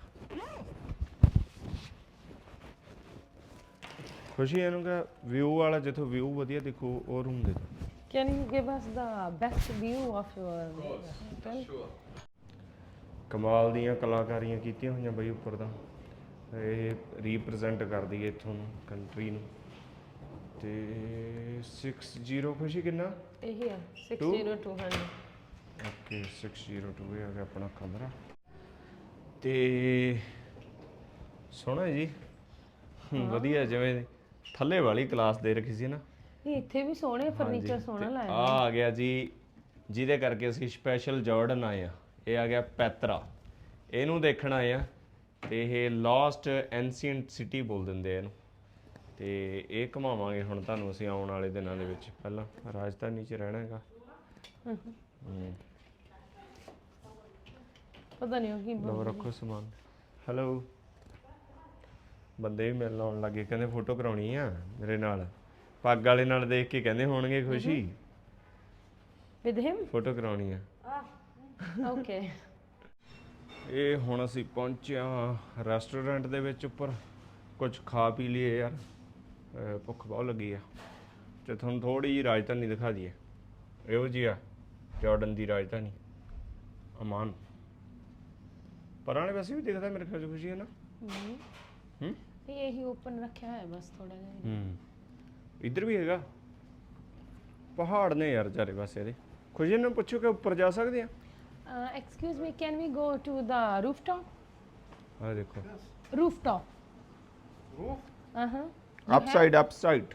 ਖੁਸ਼ੀ ਇਹਨੂੰ ਕਿ ਵਿਊ ਵਾਲਾ ਜਿੱਥੋਂ ਵਿਊ ਵਧੀਆ ਦੇਖੋ ਉਹ ਰੂਮ ਦੇ। ਦਿਓ Can you give us the best view of your hotel? ਕਮਾਲ ਦੀਆਂ ਕਲਾਕਾਰੀਆਂ ਕੀਤੀਆਂ ਹੋਈਆਂ ਬਈ ਉੱਪਰ ਤਾਂ। ਇਹ ਰੀਪ੍ਰੈਜ਼ੈਂਟ ਕਰਦੀ ਹੈ ਇੱਥੋਂ ਨੂੰ ਕੰਟਰੀ ਨੂੰ। ਤੇ 60 ਖੁਸ਼ੀ ਕਿੰਨਾ? ਇਹ ਹੈ Two? 60200 ਓਕੇ 602 ਇਹ ਆ ਗਿਆ ਆਪਣਾ ਕਮਰਾ। ਤੇ ਸੋਹਣਾ ਜੀ। ਹੂੰ, ਵਧੀਆ ਜਿਵੇਂ ਥੱਲੇ ਵਾਲੀ ਕਲਾਸ ਦੇ ਰੱਖੀ ਸੀ ਨਾ। ਇਹ ਇੱਥੇ ਵੀ ਸੋਹਣੇ ਫਰਨੀਚਰ ਸੋਹਣਾ ਲਾਇਆ ਆ ਆ ਗਿਆ ਜੀ ਜਿਹਦੇ ਕਰਕੇ ਅਸੀਂ ਸਪੈਸ਼ਲ ਜਾਰਡਨ ਆਏ ਆ। ਇਹ ਆ ਗਿਆ ਪੈਤਰਾ। ਇਹਨੂੰ ਦੇਖਣ ਆ ਤੇ ਇਹ ਲਾਸਟ ਐਂਸੀਐਂਟ ਸਿਟੀ ਬੋਲ ਦਿੰਦੇ ਆ ਇਹਨੂੰ। ਤੇ ਇਹ ਘਮਾਵਾਂਗੇ ਹੁਣ ਤੁਹਾਨੂੰ ਅਸੀਂ ਆਉਣ ਵਾਲੇ ਦਿਨਾਂ ਦੇ ਵਿੱਚ। ਪਹਿਲਾਂ ਰਾਜਧਾਨੀ 'ਚ ਰਹਿਣਾ ਹੈਗਾ। ਪਤਾ ਨਹੀਂ ਉਹ ਕੀ ਲਓ ਰੱਖੋ ਸਮਾਨ। ਹੈਲੋ ਬੰਦੇ ਵੀ ਮਿਲਣ ਆਉਣ ਲੱਗੇ ਕਹਿੰਦੇ ਫੋਟੋ ਕਰਾਉਣੀ ਆ ਮੇਰੇ ਨਾਲ। ਪੱਗ ਵਾਲੇ ਨਾਲ ਦੇਖ ਕੇ ਕਹਿੰਦੇ ਹੋਣਗੇ ਖੁਸ਼ੀ। With him. ਫੋਟੋ ਕਰਾਉਣੀ ਆ। ਓਕੇ ਇਹ ਹੁਣ ਅਸੀਂ ਪਹੁੰਚੇ ਹਾਂ ਰੈਸਟੋਰੈਂਟ ਦੇ ਵਿੱਚ ਉੱਪਰ। ਕੁਝ ਖਾ ਪੀ ਲਈਏ ਯਾਰ। ਅਹ ਭੁੱਖ ਬਹੁਤ ਲੱਗੀ ਆ। ਤੇ ਤੁਹਾਨੂੰ ਥੋੜੀ ਜਿਹੀ ਰਾਜਧਾਨੀ ਦਿਖਾ ਦਈਏ। ਇਹੋ ਜੀ ਆ ਜਾਰਡਨ ਦੀ ਰਾਜਧਾਨੀ। ਅਮਾਨ। ਪਰਾਣੇ ਪਾਸੇ ਵੀ ਦਿਖਦਾ ਮੇਰੇ ਖਿਆਲ 'ਚ ਖੁਸ਼ੀ ਹੈ ਨਾ। ਹੂੰ? ਇਹ ਇਹੀ ਓਪਨ ਰੱਖਿਆ ਹੈ ਬਸ ਥੋੜਾ ਜਿਹਾ। ਹੂੰ। ਇੱਧਰ ਵੀ ਹੈਗਾ। ਪਹਾੜ ਨੇ ਯਾਰ ਚਾਰੇ ਪਾਸੇ ਇਹਦੇ ਖੁਸ਼ੀ ਨੂੰ ਪੁੱਛੋ ਕਿ ਉੱਪਰ ਜਾ ਸਕਦੇ ਆ? Excuse me can we go to the rooftop ਆ ਦੇਖੋ। ਰੂਫਟੌਪ ਆਹਾਂ ਅਪਸਾਈਡ ਅਪਸਾਈਡ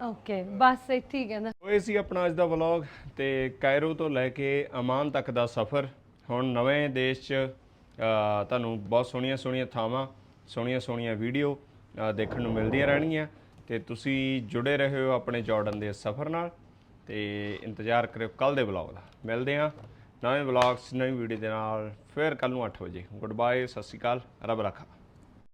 ਓਕੇ ਬਸ ਇੱਥੇ ਹੀ ਕਹਿੰਦਾ। ਉਹ ਇਹ ਸੀ ਆਪਣਾ ਅੱਜ ਦਾ ਵਲੌਗ ਤੇ ਕਾਇਰੋ ਤੋਂ ਲੈ ਕੇ ਅਮਾਨ ਤੱਕ ਦਾ ਸਫ਼ਰ। ਹੁਣ ਨਵੇਂ ਦੇਸ਼ 'ਚ ਤੁਹਾਨੂੰ ਬਹੁਤ ਸੋਹਣੀਆਂ ਸੋਹਣੀਆਂ ਥਾਵਾਂ ਸੋਹਣੀਆਂ ਸੋਹਣੀਆਂ ਵੀਡੀਓ ਦੇਖਣ ਨੂੰ ਮਿਲਦੀਆਂ ਰਹਿਣਗੀਆਂ। ਤੇ ਤੁਸੀਂ ਜੁੜੇ ਰਹੇ ਹੋ ਆਪਣੇ ਜਾਰਡਨ ਦੇ ਸਫ਼ਰ ਨਾਲ। ਤੇ ਇੰਤਜ਼ਾਰ ਕਰਿਓ ਕੱਲ ਦੇ ਵਲੌਗ ਦਾ। ਮਿਲਦੇ ਹਾਂ ਨਵੇਂ ਵਲੌਗਸ ਨਵੀਂ ਵੀਡੀਓ ਦੇ ਨਾਲ, ਫਿਰ ਕੱਲ ਨੂੰ 8 ਵਜੇ। ਗੁੱਡ ਬਾਏ ਸਤਿ ਸ਼੍ਰੀ ਅਕਾਲ, ਰੱਬ ਰੱਖਾ।